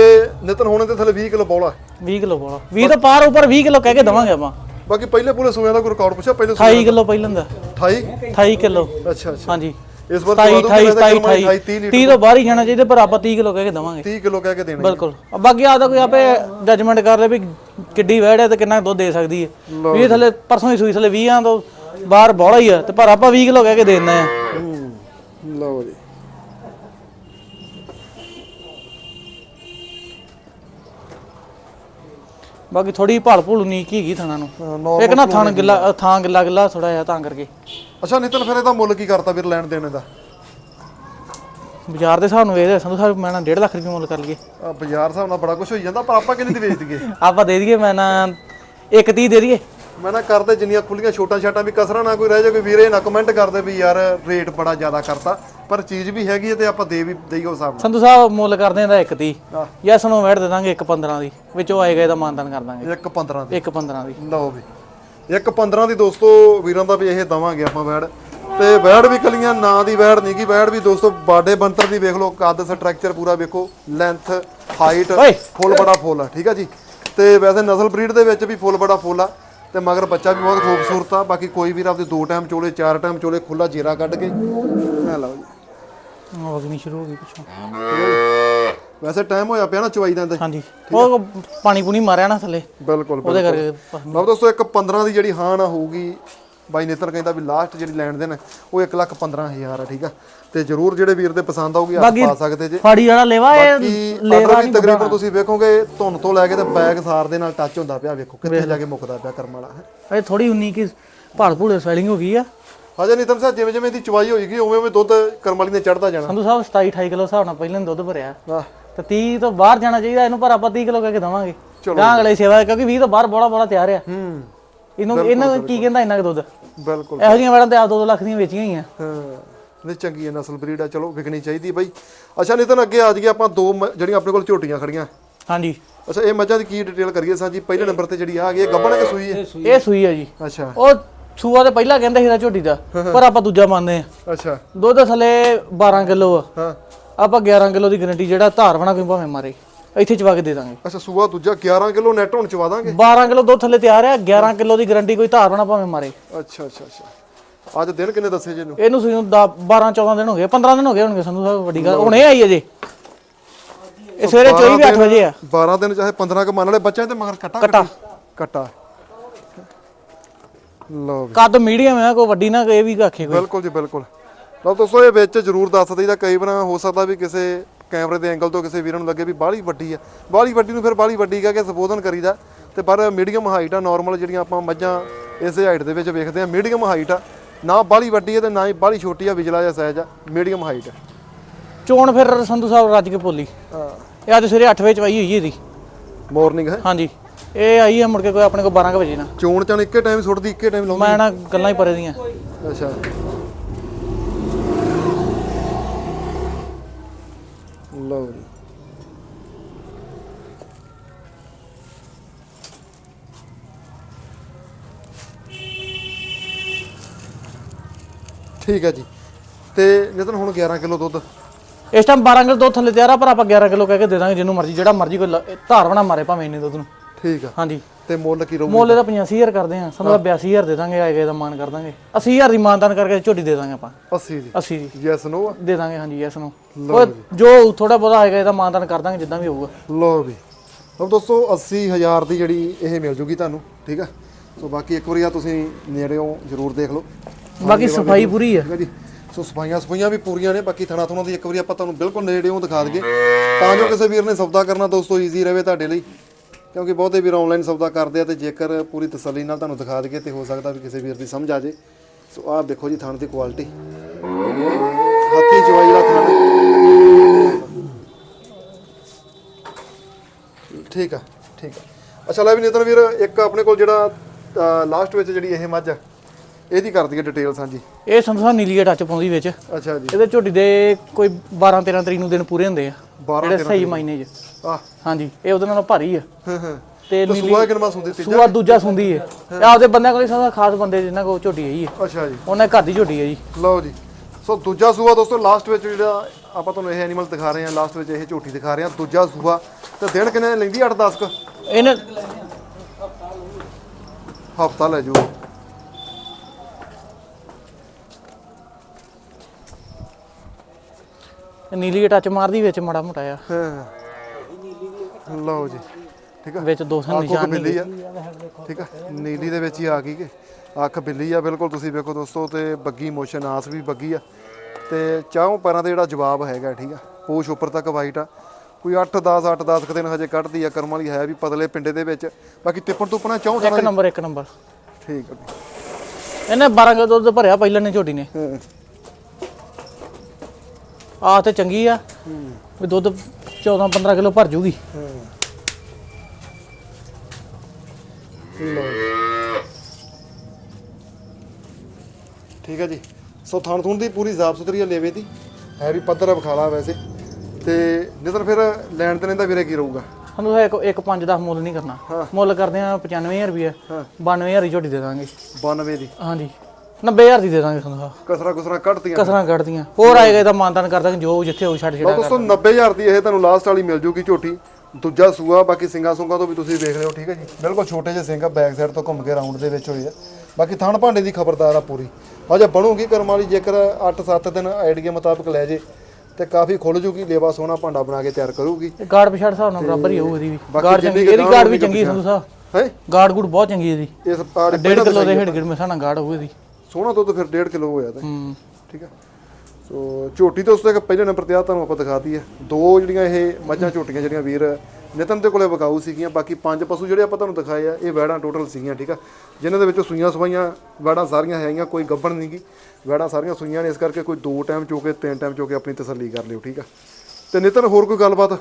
ਨਿਤਨ ਹੋਣੇ ਤੇ ਥੱਲੇ 20 ਕਿਲੋ ਬੌਲਾ। 20 ਕਿਲੋ ਬੋਲਾ। 20 ਤੋਂ ਪਾਰ ਉੱਪਰ 20 ਕਿਲੋ ਕਹਿ ਕੇ ਦਵਾਂਗੇ ਆਪਾਂ। ਬਾਕੀ ਪਹਿਲੇ ਪੂਰੇ ਸੂਆਂ ਦਾ ਕੋਈ ਰਿਕਾਰਡ ਪੁੱਛਿਆ? ਪਹਿਲੇ 28 ਕਿਲੋ ਪਹਿਲਾਂ ਦਾ। 28 28 ਕਿਲੋ। ਅੱਛਾ ਅੱਛਾ। ਹਾਂਜੀ। ਇਸ ਵਾਰ 27 ਦਵਾ 28 ਦੂੰਗਾ 27 28 28 30 30 ਤੋਂ ਬਾਹਰ ਹੀ ਜਾਣਾ ਚਾਹੀਦਾ ਪਰ ਆਪਾਂ 30 ਕਿਲੋ ਕਹਿ ਕੇ ਦਵਾਂਗੇ। 30 ਕਿਲੋ ਕਹਿ ਕੇ ਦੇਣੇ ਬਿਲਕੁਲ। ਆ ਬਾਕੀ ਆਦਾ ਕੋਈ ਆਪੇ ਜੱਜਮੈਂਟ ਕਰ ਲੈ ਵੀ ਕਿੱਡੀ ਵੈੜ ਹੈ ਤੇ ਕਿੰਨਾ ਦੁੱਧ ਦੇ ਸਕਦੀ ਹੈ। ਵੀ ਥੱਲੇ ਪਰਸੋਂ ਹੀ ਸੂਈ ਥੱਲੇ 20 ਤੋਂ ਬਾਹਰ ਬੋਲਾ ਹੀ ਆ ਤੇ ਪਰ ਆਪਾਂ 20 ਕਿਲੋ ਕਹਿ ਕੇ ਦੇ ਦਿੰਦੇ ਆ ਲਓ ਜੀ। ਬਾਕੀ ਥੋੜੀ ਭਾਲ ਭੂਲ ਨੀਕ ਹੈਗੀ ਥਣਾ ਨੂੰ। ਹਾਂ, ਇੱਕ ਨਾ ਥਣ ਗਿੱਲਾ ਥਾਂ ਗਿੱਲਾ ਗਿੱਲਾ ਥੋੜਾ ਜਿਹਾ ਤਾਂ ਕਰਕੇ। ਅੱਛਾ ਨਿਤਨ ਫਿਰ ਇਹਦਾ ਮੁੱਲ ਕੀ ਕਰਤਾ ਵੀਰ ਲੈਣ ਦੇਣੇ ਦਾ? ਬਾਜ਼ਾਰ ਦੇ ਹਿਸਾਬ ਨੂੰ ਵੇਖਦੇ ਸੰਧੂ ਸਾਹਿਬ ਮੈਂ ਨਾ 1.5 ਲੱਖ ਰੁਪਏ ਮੁੱਲ ਕਰ ਲਈਏ। ਆ ਬਾਜ਼ਾਰ ਹਿਸਾਬ ਨਾਲ ਬੜਾ ਕੁਝ ਹੋਈ ਜਾਂਦਾ ਪਰ ਆਪਾਂ ਕਿੰਨੇ ਦੀ ਵੇਚ ਦਈਏ? ਆਪਾਂ ਦੇ ਦਈਏ ਮੈਂ ਨਾ 130 ਦੇ ਦਈਏ। ਮੈਂ ਨਾ ਕਰਦੇ ਜਿੰਨੀਆਂ ਖੁੱਲੀਆਂ ਛੋਟਾ ਛਾਟਾ ਵੀ ਕਸਰਾ ਨਾ ਕੋਈ ਰਹਿ ਜਾ ਕੋਈ ਵੀਰੇ ਨਾ ਕਮੈਂਟ ਕਰਦੇ ਵੀ ਯਾਰ ਰੇਟ ਬੜਾ ਜ਼ਿਆਦਾ ਕਰਤਾ ਪਰ ਚੀਜ਼ ਵੀ ਹੈਗੀ ਹੈ ਤੇ ਆਪਾਂ ਦੇ ਵੀ ਉਸ ਹਿਸਾਬ ਸੰਧੂ ਸਾਹਿਬ ਮੁੱਲ ਕਰਦੇ ਇਹਦਾ 130 ਆਹ। ਯੈਸ ਨੂੰ ਵੈਟ ਦੇ ਦਾਂਗੇ 1.15 ਦੀ। ਵਿੱਚੋਂ ਆਏਗਾ ਇਹਦਾ ਮਾਨਦਾਨ ਕਰ ਦਾਂਗੇ। ਨਾਲ ਇੱਕ 15 ਦੀ। 1.15 ਦੀ। ਲਓ ਵੀ। ਇੱਕ 15 ਦੀ ਦੋਸਤੋ ਵੀਰਾਂ ਦਾ ਵੀ ਇਹ ਦਵਾਂਗੇ ਆਪਾਂ ਵੈੜ ਤੇ ਵੈੜ ਵੀ ਕਲੀਆਂ ਨਾਂ ਦੀ ਵੈੜ ਨਹੀਂ ਗੀ। ਵੈੜ ਵੀ ਦੋਸਤੋ ਬਾਡੇ ਬੰਤਰ ਦੀ ਵੇਖ ਲਓ ਕੱਦ ਸਟਰਕਚਰ ਪੂਰਾ ਵੇਖੋ ਲੈਂਥ ਹਾਈਟ। ਫੁੱਲ ਬੜਾ ਫੁੱਲ ਆ ਠੀਕ ਆ ਜੀ? ਤੇ ਵੈਸੇ ਨਸਲ ਬਰੀਡ ਦੇ ਵਿੱਚ ਵੀ ਫੁੱਲ ਬੜਾ ਫੁੱਲ ਆ ਤੇ ਮਗਰ ਬੱਚਾ ਵੀ ਬਹੁਤ ਖੂਬਸੂਰਤ ਆ। ਬਾਕੀ ਕੋਈ ਵੀਰ ਆਪਦੇ ਦੋ ਟਾਈਮ ਚੋਲੇ ਚਾਰ ਟਾਈਮ ਚੋਲੇ ਖੁੱਲਾ ਜੇਰਾ ਕੱਢ ਕੇ ਆ ਲਓ ਜੀ। ਆਵਾਜ਼ ਨਹੀਂ ਸ਼ੁਰੂ ਹੋ ਗਈ ਪਿੱਛੋਂ। ਵੈਸੇ ਟਾਈਮ ਹੋਇਆ ਪਿਆ ਨਾ ਚਵਾਈ ਦਾ। ਹਾਂਜੀ। ਉਹ ਪਾਣੀ ਪੂਣੀ ਮਾਰਿਆ ਨਾ ਥੱਲੇ। ਬਿਲਕੁਲ ਉਹਦੇ ਕਰਕੇ ਲਓ ਦੋਸਤੋ ਇੱਕ 15 ਦੀ ਜਿਹੜੀ ਹਾਨ ਆ ਹੋਊਗੀ ਬਾਈ ਨੇਤਰ ਕਹਿੰਦਾ ਵੀ ਲਾਸਟ ਜਿਹੜੀ ਲੈਣ ਦੇਣ ਉਹ 1 ਲੱਖ 15000 ਆ ਠੀਕ ਆ। ਤੇ ਜਰੂਰ ਜਿਹੜੇ ਵੀਰ ਦੇ ਪਸੰਦ ਆਊਗੀ ਆਪ ਪਾ ਸਕਦੇ ਜੇ। ਫਾੜੀ ਵਾਲਾ ਲੈਵਾ ਇਹ ਲੇਵਾ ਨਹੀਂ ਤਕਰੀਬਨ ਤੁਸੀਂ ਵੇਖੋਗੇ ਧੁੰਨ ਤੋਂ ਲੈ ਕੇ ਤੇ ਬੈਗ ਸਾਰ ਦੇ ਨਾਲ ਟੱਚ ਹੁੰਦਾ ਪਿਆ ਵੇਖੋ ਕਿੱਥੇ ਜਾ ਕੇ ਮੁੱਕਦਾ ਪਿਆ ਕਰਮ ਵਾਲਾ ਹੈ। ਇਹ ਥੋੜੀ ਉਨੀ ਕੀ ਭਾੜ ਭੂੜੇ ਸਵੈਲਿੰਗ ਹੋ ਗਈ ਆ। ਹਜੇ ਨਿਤਨ ਸਾਹਿਬ ਜਿਵੇਂ ਜਿਵੇਂ ਦੀ ਚਵਾਈ ਹੋਏਗੀ ਉਵੇਂ ਉਵੇਂ ਦੁੱਧ ਕਰਮ ਵਾਲੀ ਨੇ ਚੜਦਾ ਜਾਣਾ। ਸੰਧੂ ਸਾਹਿਬ 27 28 ਕਿਲੋ ਹਿਸਾਬ ਨਾਲ ਪਹਿਲਾਂ ਹੀ ਦੁੱਧ ਭਰਿਆ। ਆਹ ਤੇ 30 ਤੋਂ ਬਾਹਰ ਜਾਣਾ ਚਾਹੀਦਾ ਇਹਨੂੰ ਪਰ ਆਪਾਂ 30 ਕਿਲੋ ਕਹਿ ਕੇ ਦਵਾਂਗੇ। ਗਾਂ ਅਗਲੇ ਸੇਵਾ ਹੈ, ਕਿਉਂਕਿ 20 ਤੋਂ ਬਾਹਰ ਬੜਾ ਬੜਾ ਤਿਆਰ ਆ। ਹੂੰ। ਇਹਨੂੰ ਇਹਨਾਂ ਨੂੰ ਕੀ ਕਹਿੰਦਾ ਇੰਨਾ ਕੁ ਦੁੱਧ? ਬਿਲਕੁਲ। ਇਹੋ ਜਿਹੀਆਂ ਵੜਾਂ ਤੇ ਆਪ 2 ਲੱਖ ਦੀਆਂ ਵੇਚੀਆਂ ਹੀ ਆ ਹਾਂ। ਨਹੀਂ ਚੰਗੀ ਹੈ ਨਸਲ ਬਰੀਡ ਆ ਚਲੋ ਵਿਕਣੀ ਚਾਹੀਦੀ ਬਾਈ। ਅੱਛਾ ਨਿਤਨ ਅੱਗੇ ਆ ਜਾਈਏ ਆਪਾਂ ਦੋ ਜਿਹੜੀਆਂ ਆਪਣੇ ਕੋਲ ਝੋਟੀਆਂ ਖੜੀਆਂ। ਹਾਂਜੀ। ਅੱਛਾ ਇਹ ਮੱਝਾਂ ਦੀ ਕੀ ਡਿਟੇਲ ਕਰੀਏ? ਸਾਂ ਜੀ ਪਹਿਲੇ ਨੰਬਰ ਤੇ ਜਿਹੜੀ ਆ ਗਈ ਇਹ ਗੱਬਣ ਕਿ ਸੂਈ ਹੈ ਇਹ ਸੂਈ ਆ। ਜੀ। ਅੱਛਾ। ਉਹ ਸੂਆ ਤੇ ਪਹਿਲਾਂ ਕਹਿੰਦੇ ਸੀ ਇਹਦਾ ਝੋਟੀ ਦਾ ਪਰ ਆਪਾਂ ਦੂਜਾ ਮੰਨਦੇ ਆ। ਅੱਛਾ। ਦੁੱਧ ਥੱਲੇ 12 ਕਿਲੋ ਆ। ਹਾਂ। ਆਪਾਂ 11 ਕਿਲੋ ਦੀ ਗਾਰੰਟੀ ਜਿਹੜਾ ਧਾਰ ਬਣਾ ਕੋਈ ਭਾਵੇਂ ਮਾਰੇ ਇੱਥੇ ਚਵਾ ਕੇ ਦੇ ਦਾਂਗੇ। ਅੱਛਾ ਸੂਆ ਦੂਜਾ 11 ਕਿਲੋ ਨੈਟ ਹੁਣ ਚਵਾ ਦਾਂਗੇ? 12 ਕਿਲੋ ਦੁੱਧ ਥੱਲੇ ਤਿਆਰ ਆ 11 ਕਿਲੋ ਦੀ ਗਾਰੰਟੀ ਕੋਈ ਧਾਰ ਬਣਾ ਭਾਵੇਂ ਮਾਰੇ। ਅੱਛਾ ਅੱਛਾ ਅੱਛਾ। ਅੱਜ ਦਿਨ ਕਿੰਨੇ ਦੱਸੇ ਜੀ ਇਹਨੂੰ? ਇਹਨੂੰ ਸੂਈ ਨੂੰ 12 14 ਦਿਨ ਹੋ ਗਏ 15 ਦਿਨ ਹੋ ਗਏ ਹੋਣਗੇ ਸਾਨੂੰ ਸਾਹਿਬ ਵੱਡੀ ਗੱਲ। ਹੁਣੇ ਆਈ ਅਜੇ ਇਹ ਸਵੇਰੇ ਚੋਈ ਵੀ 8 ਵਜੇ ਆ। 12 ਦਿਨ ਚਾਹੇ 15 ਕ ਮੰਨ ਲੈ ਬੱਚਿਆਂ ਤੇ ਮਗਰ ਕੱਟਾ ਕੱਟਾ। ਕੱਟਾ। ਵੀ ਕੱਦ ਮੀਡੀਅਮ ਆ ਕੋਈ ਵੱਡੀ ਨਾ ਇਹ ਵੀ ਆਖੇ ਕੋਈ। ਬਿਲਕੁਲ ਜੀ ਬਿਲਕੁਲ। ਲਓ ਦੋਸਤੋ ਇਹ ਵਿੱਚ ਜ਼ਰੂਰ ਦੱਸ ਦਈਦਾ ਕਈ ਵਾਰ ਹੋ ਸਕਦਾ ਵੀ ਕਿਸੇ ਕੈਮਰੇ ਦੇ ਐਂਗਲ ਤੋਂ ਕਿਸੇ ਵੀਰ ਨੂੰ ਲੱਗੇ ਵੀ ਬਾਹਲੀ ਵੱਡੀ ਆ। ਬਾਹਲੀ ਵੱਡੀ ਨੂੰ ਫਿਰ ਬਾਹਲੀ ਵੱਡੀ ਕਹਿ ਕੇ ਸੰਬੋਧਨ ਕਰੀਦਾ। ਤੇ ਪਰ ਮੀਡੀਅਮ ਹਾਈਟ ਆ ਨਾਰਮਲ ਜਿਹੜੀਆਂ ਆਪਾਂ ਮੱਝਾਂ ਇਸੇ ਹਾਈਟ ਦੇ ਵਿੱਚ ਵੇਖਦੇ ਆ ਮੀਡੀਅਮ ਹਾਈਟ ਆ। ਨਾ ਬਾਹਲੀ ਵੱਡੀ ਹੈ ਤੇ ਨਾ ਹੀ ਬਾਹਲੀ ਛੋਟੀ ਆ ਵਿਜਲਾ ਜਿਹਾ ਸਾਈਜ਼ ਆ ਮੀਡੀਅਮ ਹਾਈਟ ਆ। ਚੋਣ ਫਿਰ ਸੰਧੂ ਸਾਹਿਬ ਰੱਜ ਕੇ ਭੋਲੀ ਇਹ ਅੱਜ ਸਵੇਰੇ 8 ਵਜੇ ਚਵਾਈ ਹੋਈ ਇਹਦੀ। ਮਾਰਨਿੰਗ ਹੈ। ਹਾਂਜੀ। ਇਹ ਆਈ ਆ ਮੁੜ ਕੇ ਕੋਈ ਆਪਣੇ ਕੋਲ 12 ਕੁ ਵਜੇ ਨਾ। ਚੋਣ ਚਾਣ ਇੱਕੇ ਟਾਈਮ ਸੁੱਟਦੀ ਇੱਕੇ ਟਾਈਮ ਲਾਉਂਦੀ। ਮੈਂ ਨਾ ਗੱਲਾਂ ਹੀ ਪਰੇ ਦੀਆਂ। ਅੱਛਾ। ਲਓ ਜੀ। ਠੀਕ ਹੈ ਜੀ। ਤੇ ਨਿਤਨ, ਹੁਣ 11 ਕਿਲੋ ਦੁੱਧ। ਇਸ ਟਾਈਮ 12 ਕਿਲੋ ਦੁੱਧ ਥੱਲੇ ਤਿਆਰ ਆ, ਪਰ ਆਪਾਂ 11 ਕਿਲੋ ਕਹਿ ਕੇ ਦੇ ਦਾਂਗੇ, ਜਿਹਨੂੰ ਮਰਜ਼ੀ, ਜਿਹੜਾ ਮਰਜ਼ੀ ਕੋਈ ਲ- ਧਾਰ ਬਣਾ ਮਾਰੇ, ਭਾਵੇਂ ਇੰਨੇ ਦੁੱਧ ਨੂੰ। ਠੀਕ ਆ। ਹਾਂਜੀ। ਤੇ ਮੁੱਲ ਕੀ ਰਹੂ ਮੁੱਲ ਇਹਦਾ 85000 ਕਰਦੇ ਆ ਸਮਝ ਲਾ 82000 ਦੇ ਦਾਂਗੇ ਆਏ ਗਏ ਦਾ ਮਾਨ ਕਰ ਦਾਂਗੇ। 80000 ਦੀ ਮਾਨਦਾਨ ਕਰਕੇ ਝੋਟੀ ਦੇ ਦਾਂਗੇ ਆਪਾਂ। 80 ਦੀ? 80 ਦੀ। ਯੈਸ ਨੋ ਦੇ ਦਾਂਗੇ ਹਾਂਜੀ ਇਸ ਨੂੰ ਜੋ। ਥੋੜਾ ਬਹੁਤਾ ਆਏਗਾ ਇਹਦਾ ਮਾਨਦਾਨ ਕਰ ਦਾਂਗੇ ਜਿੱਦਾਂ ਵੀ ਹੋਊਗਾ। ਲਓ ਵੀ ਲਓ ਦੋਸਤੋ 80000 ਦੀ ਜਿਹੜੀ ਇਹ ਮਿਲ ਜੂਗੀ ਤੁਹਾਨੂੰ ਠੀਕ ਆ? ਸੋ ਬਾਕੀ ਇੱਕ ਵਾਰੀ ਆ ਤੁਸੀਂ ਨੇੜਿਓਂ ਜ਼ਰੂਰ ਦੇਖ ਲਓ। ਬਾਕੀ ਸਫ਼ਾਈ ਪੂਰੀ ਆ। ਠੀਕ ਆ ਜੀ। ਸੋ ਸਫਾਈਆਂ ਸਫਾਈਆਂ ਵੀ ਪੂਰੀਆਂ ਨੇ ਬਾਕੀ ਥਣਾ ਥਣਾ ਦੀ ਇੱਕ ਵਾਰੀ ਆਪਾਂ ਤੁਹਾਨੂੰ ਬਿਲਕੁਲ ਨੇੜਿਓਂ ਦਿਖਾ ਦਈਏ। ਤਾਂ ਜੋ ਕਿਸੇ ਵੀਰ ਨੇ ਸੌਦਾ ਕਰਨਾ ਦੋਸਤੋ ਈਜ਼ੀ ਰਹੇ ਤੁਹਾਡੇ ਲਈ। ਕਿਉਂਕਿ ਬਹੁਤੇ ਵੀਰ ਆਨਲਾਈਨ ਸੌਦਾ ਕਰਦੇ ਆ ਤੇ ਜੇਕਰ ਪੂਰੀ ਤਸੱਲੀ ਨਾਲ ਤੁਹਾਨੂੰ ਦਿਖਾ ਦਈਏ ਤੇ ਹੋ ਸਕਦਾ ਵੀ ਕਿਸੇ ਵੀਰ ਦੀ ਸਮਝ ਆ ਜੇ। ਸੋ ਆਹ ਦੇਖੋ ਜੀ ਥਣ ਦੀ ਕੁਆਲਿਟੀ ਹੱਥੀ ਜਵਾਈ ਦਾ ਥਣ। ਠੀਕ ਆ ਠੀਕ ਆ। ਅੱਛਾ ਲੈ ਵੀ ਨਿਤਨ ਵੀਰ, ਇੱਕ ਆਪਣੇ ਕੋਲ ਜਿਹੜਾ ਲਾਸਟ ਵਿੱਚ ਜਿਹੜੀ ਇਹ ਮੱਝ ਆ। ਇਹਦੀ ਕਰ ਦਈਏ ਡਿਟੇਲ ਸਾਂਜੀ ਇਹ ਸੰਧੂ ਸਾਹਿਬ ਨੀਲੀਆ ਟੱਚ ਪਾਉਂਦੀ ਵਿੱਚ। ਅੱਛਾ ਜੀ। ਇਹਦੇ ਝੋਟੀ ਦੇ ਕੋਈ 12 13 ਤਰੀਕ ਨੂੰ ਦਿਨ ਪੂਰੇ ਹੁੰਦੇ ਆ। 12 ਜਿਹੜੇ ਸਹੀ ਮਾਇਨੇ 'ਚ। ਆਹ। ਹਾਂਜੀ ਇਹ ਉਹਦੇ ਨਾਲੋਂ ਭਾਰੀ ਆ। ਤੇ ਤੇ ਸੂਆ ਕਿੰਨਾ ਸੁਣਦੀ ਤੀਜਾ? ਸੂਆ ਦੂਜਾ ਸੁੰਦੀ ਹੈ। ਇਹ ਆਪਦੇ ਬੰਦਿਆਂ ਕੋਲ ਸਾਡਾ ਖਾਸ ਬੰਦੇ ਜਿਨ੍ਹਾਂ ਕੋਲ ਝੋਟੀ ਆਈ ਹੈ ਅੱਛਾ ਜੀ। ਉਹਨਾਂ ਘਰ ਦੀ ਝੋਟੀ ਹੈ ਜੀ। ਲਓ ਜੀ। ਸੋ ਦੂਜਾ ਸੂਆ ਦੋਸਤੋ ਲਾਸਟ ਵਿੱਚ ਜਿਹੜਾ ਆਪਾਂ ਤੁਹਾਨੂੰ ਇਹ ਐਨੀਮਲ ਦਿਖਾ ਰਹੇ ਹਾਂ ਲਾਸਟ ਵਿੱਚ ਇਹ ਝੋਟੀ ਦਿਖਾ ਰਹੇ ਹਾਂ ਦੂਜਾ ਸੂਆ। ਤੇ ਦਿਨ ਕਿੰਨੇ ਲੈਂਦੀ 8-10 ਕ? ਇਹਨੇ ਹਫਤਾ ਲੈ ਜੂ। ਨੀਲੀ ਟੱਚ ਮਾਰਦੀ ਵਿੱਚ ਮਾੜਾ ਮੋਟਾ ਆ ਹਾਂ। ਲਓ ਜੀ ਠੀਕ ਆ? ਵਿੱਚ ਦੋ ਸਨ ਨਿਸ਼ਾਨ ਬਿੱਲੀ ਆ। ਠੀਕ ਆ? ਨੀਲੀ ਦੇ ਵਿੱਚ ਹੀ ਆ ਗਈ ਕਿ? ਅੱਖ ਬਿੱਲੀ ਆ ਬਿਲਕੁਲ ਤੁਸੀਂ ਵੇਖੋ ਦੋਸਤੋ ਤੇ ਬੱਗੀ ਮੋਸ਼ਨ ਆਸ ਵੀ ਬੱਗੀ ਆ। ਤੇ ਚਾਹੋਂ ਪੈਰਾਂ ਤੇ ਜਿਹੜਾ ਜਵਾਬ ਹੈਗਾ ਠੀਕ ਆ? ਪੂਛ ਉੱਪਰ ਤੱਕ ਵਾਈਟ ਆ। ਕੋਈ 8 10 8 10 ਕੁ ਦਿਨ ਹਜੇ ਕੱਢਦੀ ਆ ਕਰਮ ਵਾਲੀ ਹੈ ਵੀ ਪਤਲੇ ਪਿੰਡੇ ਦੇ ਵਿੱਚ। ਬਾਕੀ ਤਿੱਪਣ ਤੁੱਪਣਾ ਚਾਹੋਂ ਇੱਕ ਨੰਬਰ ਇੱਕ ਨੰਬਰ ਠੀਕ ਆ। ਇਹਨੇ 12 ਕਿਲੋ ਦੁੱਧ ਭਰਿਆ ਪਹਿਲਾਂ ਨੇ ਝੋਟੀ ਨੇ। ਹਾਂ। ਆ ਤੇ ਚੰਗੀ ਆ। ਵੀ ਦੁੱਧ 14 15 ਕਿਲੋ ਭਰ ਜੂਗੀ। ਠੀਕ ਹੈ ਜੀ। ਸੋ ਥਣ ਥੁਣ ਦੀ ਪੂਰੀ ਸਾਫ਼ ਸੁਥਰੀ ਆ ਲੇਵੇ ਦੀ। ਹੈ ਵੀ ਪੱਧਰ ਬਖਾਲਾ ਵੈਸੇ। ਤੇ ਨਿਤਨ ਫਿਰ ਲੈਣ ਦੇਣ ਦਾ ਵੀਰੇ ਕੀ ਰਹੂਗਾ? ਸਾਨੂੰ ਇੱਕ ਇੱਕ 5 10 ਮੁੱਲ ਨਹੀਂ ਕਰਨਾ। ਮੁੱਲ ਕਰਦੇ ਆ 95000 ਰੁਪਏ 92000 ਦੀ ਝੋਟੀ ਦੇ ਦਾਂਗੇ। 92 ਦੀ। ਹਾਂਜੀ। 90000 ਦੀ ਦੇ ਦਾਂਗੇ ਸਾਨੂੰ ਆਹ। ਕਸਰਾ ਕੁਸਰਾ ਕੱਢਤੀਆਂ। ਕਸਰਾਂ ਕੱਢਦੀਆਂ ਹੋਰ ਆਏਗਾ ਇਹਦਾ ਮਾਨਤਾਨ ਕਰ ਦਾਂਗੇ ਜੋ ਜਿੱਥੇ ਹੋ ਛੱਡ ਲਓ ਛੜਾ ਦੋਸਤੋ 90000 ਦੀ ਇਹ ਤੁਹਾਨੂੰ ਲਾਸਟ ਵਾਲੀ ਮਿਲ ਜੂਗੀ ਝੋਟੀ। ਦੂਜਾ ਸੂਆ ਬਾਕੀ ਸਿੰਗਾ ਸੁੰਗਾ ਤੋਂ ਵੀ ਤੁਸੀਂ ਵੇਖ ਲਿਓ ਠੀਕ ਹੈ ਜੀ? ਬਿਲਕੁਲ ਛੋਟੇ ਜਿਹੇ ਸਿੰਘ ਆ ਬੈਕ ਸਾਈਡ ਤੋਂ ਘੁੰਮ ਕੇ ਰਾਉਂਡ ਦੇ ਵਿੱਚ ਹੋਏ ਆ। ਬਾਕੀ ਥਣ ਭਾਂਡੇ ਦੀ ਖਬਰਦਾਰ ਆ ਪੂਰੀ। ਅਜੇ ਬਣੂਗੀ ਕਰਮ ਵਾਲੀ ਜੇਕਰ 8-7 ਦਿਨ ਆਈਡੀਆ ਮੁਤਾਬਕ ਲੈ ਜੇ ਤੇ ਕਾਫੀ ਖੁੱਲ ਜੂਗੀ ਲੇਵਾ ਸੋਹਣਾ ਭਾਂਡਾ ਬਣਾ ਕੇ ਤਿਆਰ ਕਰੂਗੀ। ਤੇ ਗਾਰਡ ਪਿਛਾੜ ਹਿਸਾਬ ਨਾਲ ਬਰਾਬਰ ਹੀ ਹੋਊ ਇਹਦੀ ਵੀ। ਬਾਕੀ ਗਾਰਡ ਜਿੰਨੀ ਚੰਗੀ ਇਹਦੀ ਗਾਰਡ ਵੀ ਚੰਗੀ ਸੰਧੂ ਸਾਹਿਬ। ਹੈ? ਗਾਰਡ ਗੁੱਡ ਬਹੁਤ ਚੰਗੀ ਇਹਦੀ। ਇਸ ਪਾੜ ਡੇਢ ਕਿਲੋ ਦੇ ਹੇਠ ਗਿਰ ਮਸਾਣਾ ਗਾਰਡ ਹੋਊ ਇਹਦੀ। ਸੋਹਣਾ ਦੁੱਧ ਫਿਰ 1.5 ਕਿਲੋ ਹੋਇਆ ਤੇ। ਠੀਕ ਹੈ ਸੋ ਝੋਟੀ ਤੋਂ ਉਸ ਤੋਂ ਇੱਕ ਪਹਿਲੇ ਨੰਬਰ ਤੇ ਆ ਤੁਹਾਨੂੰ ਆਪਾਂ ਦਿਖਾਤੀ ਹੈ ਦੋ ਜਿਹੜੀਆਂ ਇਹ ਮੱਝਾਂ ਝੋਟੀਆਂ ਜਿਹੜੀਆਂ ਵੀਰ ਨਿਤਨ ਦੇ ਕੋਲੇ ਵਿਕਾਊ ਸੀਗੀਆਂ ਬਾਕੀ ਪੰਜ ਪਸ਼ੂ ਜਿਹੜੇ ਆਪਾਂ ਤੁਹਾਨੂੰ ਦਿਖਾਏ ਆ ਇਹ ਵੈੜਾਂ ਟੋਟਲ ਸੀਗੀਆਂ ਠੀਕ ਆ। ਜਿਨ੍ਹਾਂ ਦੇ ਵਿੱਚੋਂ ਸੂਈਆਂ ਸਵਾਈਆਂ ਵੈੜਾਂ ਸਾਰੀਆਂ ਹੈਗੀਆਂ ਕੋਈ ਗੱਭਣ ਨਹੀਂਗੀ ਵੈੜਾਂ ਸਾਰੀਆਂ ਸੂਈਆਂ ਨੇ ਇਸ ਕਰਕੇ ਕੋਈ ਦੋ ਟਾਈਮ ਚੋ ਕੇ ਤਿੰਨ ਟਾਈਮ ਚੋ ਕੇ ਆਪਣੀ ਤਸੱਲੀ ਕਰ ਲਿਓ ਠੀਕ ਆ। ਤੇ ਨਿਤਨ ਹੋਰ ਕੋਈ ਗੱਲਬਾਤ?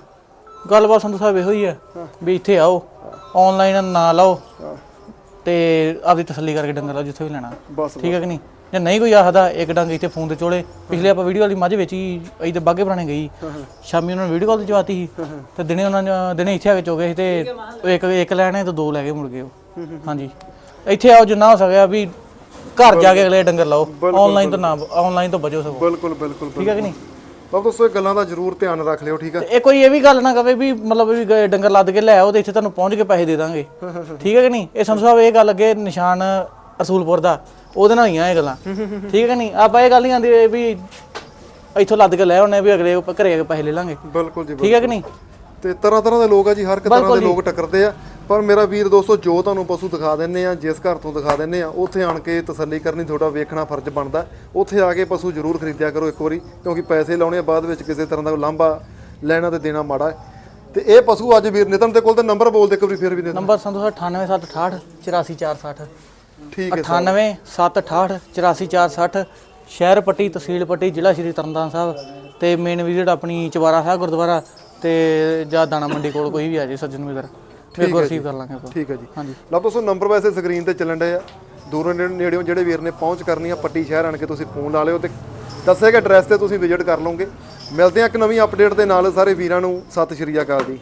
ਗੱਲਬਾਤ ਸੰਧੂ ਸਾਹਿਬ ਇਹੋ ਹੀ ਹੈ। ਵੀ ਇੱਥੇ ਆਓ ਆਨਲਾਈਨ ਨਾ ਲਾਓ। ਤੇ ਆਪਦੀ ਤਸੱਲੀ ਕਰਕੇ ਡੰਗਰ ਲਾਓ ਜਿੱਥੇ ਵੀ ਲੈਣਾ। ਬਸ ਠੀਕ ਹੈ ਕਿ ਨਹੀਂ? ਜੇ ਨਹੀਂ ਕੋਈ ਆਖਦਾ ਇੱਕ ਡੰਗ ਇੱਥੇ ਫੋਨ ਤੇ ਚੋਲੇ। ਪਿਛਲੇ ਆਪਾਂ ਵੀਡੀਓ ਵਾਲੀ ਮੱਝ ਵੇਚੀ ਅਸੀਂ ਤੇ ਬਾਗੇ ਪੁਰਾਣੇ ਗਈ। ਸ਼ਾਮੀ ਉਹਨਾਂ ਨੇ ਵੀਡੀਓ ਕਾਲ ਤੇ ਚਵਾਤੀ ਸੀ। ਤੇ ਦਿਨੇ ਉਹਨਾਂ ਨੇ ਦਿਨੇ ਇੱਥੇ ਆ ਕੇ ਚੋਗੇ ਸੀ ਤੇ ਇੱਕ ਇੱਕ ਲੈਣੇ ਤੇ ਦੋ ਲੈ ਕੇ ਮੁੜ ਗਏ ਉਹ। ਹਾਂਜੀ। ਇੱਥੇ ਆਓ ਜਿੰਨਾ ਹੋ ਸਕਿਆ ਵੀ ਘਰ ਜਾ ਕੇ ਅਗਲੇ ਡੰਗਰ ਲਾਓ। ਆਨਲਾਈਨ ਤੋਂ ਨਾ ਆਨਲਾਈਨ ਤੋਂ ਬਚੋ ਸਗੋਂ। ਬਿਲਕੁਲ ਬਿਲਕੁਲ ਠੀਕ ਹੈ ਕਿ ਨਹੀਂ? ਬਾਬ ਦੋਸਤੋ ਇਹ ਗੱਲਾਂ ਦਾ ਜ਼ਰੂਰ ਧਿਆਨ ਰੱਖ ਲਿਓ ਠੀਕ ਆ? ਤੇ ਇਹ ਕੋਈ ਇਹ ਵੀ ਗੱਲ ਨਾ ਕਵੇ ਵੀ ਮਤਲਬ ਵੀ ਡੰਗਰ ਲੱਦ ਕੇ ਲੈ ਆਓ ਤੇ ਇੱਥੇ ਤੁਹਾਨੂੰ ਪਹੁੰਚ ਕੇ ਪੈਸੇ ਦੇ ਦਾਂਗੇ। ਠੀਕ ਹੈ ਕਿ ਨਹੀਂ? ਇਹ ਸੰਧੂ ਸਾਹਿਬ ਇਹ ਗੱਲ ਅੱਗੇ ਨਿਸ਼ਾਨ ਰਸੂਲਪੁਰ ਦਾ ਉਹਦੇ ਨਾਲ ਹੀ ਆ ਇਹ ਗੱਲਾਂ। ਠੀਕ ਹੈ ਕਿ ਨਹੀਂ? ਆਪਾਂ ਇਹ ਗੱਲ ਨਹੀਂ ਆਂਦੀ ਵੀ ਇੱਥੋਂ ਲੱਦ ਕੇ ਲੈ ਆਉਣੇ ਵੀ ਅਗਲੇ ਘਰੇ ਆ ਕੇ ਪੈਸੇ ਲੈ ਲਾਂਗੇ। ਬਿਲਕੁਲ ਜੀ ਠੀਕ ਹੈ ਕਿ ਨਹੀਂ? ਤੇ ਤਰ੍ਹਾਂ ਤਰ੍ਹਾਂ ਦੇ ਲੋਕ ਆ ਜੀ ਹਰ ਇੱਕ ਤਰ੍ਹਾਂ ਦੇ ਲੋਕ ਟੱਕਰਦੇ ਆ। ਪਰ ਮੇਰਾ ਵੀਰ ਦੋਸਤੋ ਜੋ ਤੁਹਾਨੂੰ ਪਸ਼ੂ ਦਿਖਾ ਦਿੰਨੇ ਆ ਜਿਸ ਘਰ ਤੋਂ ਦਿਖਾ ਦਿੰਨੇ ਆ ਉੱਥੇ ਆਣ ਕੇ ਤਸੱਲੀ ਕਰਨੀ ਤੁਹਾਡਾ ਵੇਖਣਾ ਫਰਜ਼ ਬਣਦਾ। ਉੱਥੇ ਆ ਕੇ ਪਸ਼ੂ ਜ਼ਰੂਰ ਖਰੀਦਿਆ ਕਰੋ ਇੱਕ ਵਾਰੀ ਕਿਉਂਕਿ ਪੈਸੇ ਲਾਉਣੇ ਆ ਬਾਅਦ ਵਿੱਚ ਕਿਸੇ ਤਰ੍ਹਾਂ ਦਾ ਲਾਂਭਾ ਲੈਣਾ ਤੇ ਦੇਣਾ ਮਾੜਾ ਤੇ ਇਹ ਪਸ਼ੂ ਅੱਜ ਵੀਰ ਨਿਤਨ ਦੇ ਕੋਲ ਤੇ ਨੰਬਰ ਬੋਲ ਦੇ ਇੱਕ ਵਾਰੀ ਫਿਰ ਵੀ ਨੰਬਰ ਸਾਹਿਬ 98768 84460 ਠੀਕ ਹੈ 98768 84460 ਸ਼ਹਿਰ ਪੱਟੀ ਤਹਿਸੀਲ ਪੱਟੀ ਜ਼ਿਲ੍ਹਾ ਸ਼੍ਰੀ ਤਰਨਤਾਰਨ ਸਾਹਿਬ ਤੇ ਮੇਨ ਵਿਜ਼ਿਟ ਆਪਣੀ ਚਵਾਰਾ ਸਾਹਿਬ ਗੁਰਦੁਆਰਾ ਤੇ ਜਾਂ ਦਾਣਾ ਮੰਡੀ ਕੋਲ ਕੋਈ ਵੀ ਆ ਜੇ ਸੱਜਣ ਮਿੱਤਰ ਫਿਰ ਰਿਸੀਵ ਕਰ ਲਾਂਗੇ ਆਪਾਂ। ਠੀਕ ਹੈ ਜੀ। ਹਾਂਜੀ। ਲਓ ਦੋਸਤੋ ਨੰਬਰ ਵੈਸੇ ਸਕਰੀਨ ਤੇ ਚੱਲਣ ਡਏ ਆ। ਦੂਰੋਂ ਨੇੜੇ- ਨੇੜਿਓਂ ਜਿਹੜੇ ਵੀਰ ਨੇ ਪਹੁੰਚ ਕਰਨੀ ਆ ਪੱਟੀ ਸ਼ਹਿਰ ਆਣ ਕੇ ਤੁਸੀਂ ਫੋਨ ਲਾ ਲਿਓ ਤੇ ਦੱਸੇਗਾ ਐਡਰੈਸ ਤੇ ਤੁਸੀਂ ਵਿਜ਼ਿਟ ਕਰ ਲਓਗੇ। ਮਿਲਦੇ ਆ ਇੱਕ ਨਵੀਂ ਅਪਡੇਟ ਦੇ ਨਾਲ ਸਾਰੇ ਵੀਰਾਂ ਨੂੰ। ਸਤਿ ਸ਼੍ਰੀ ਅਕਾਲ ਜੀ।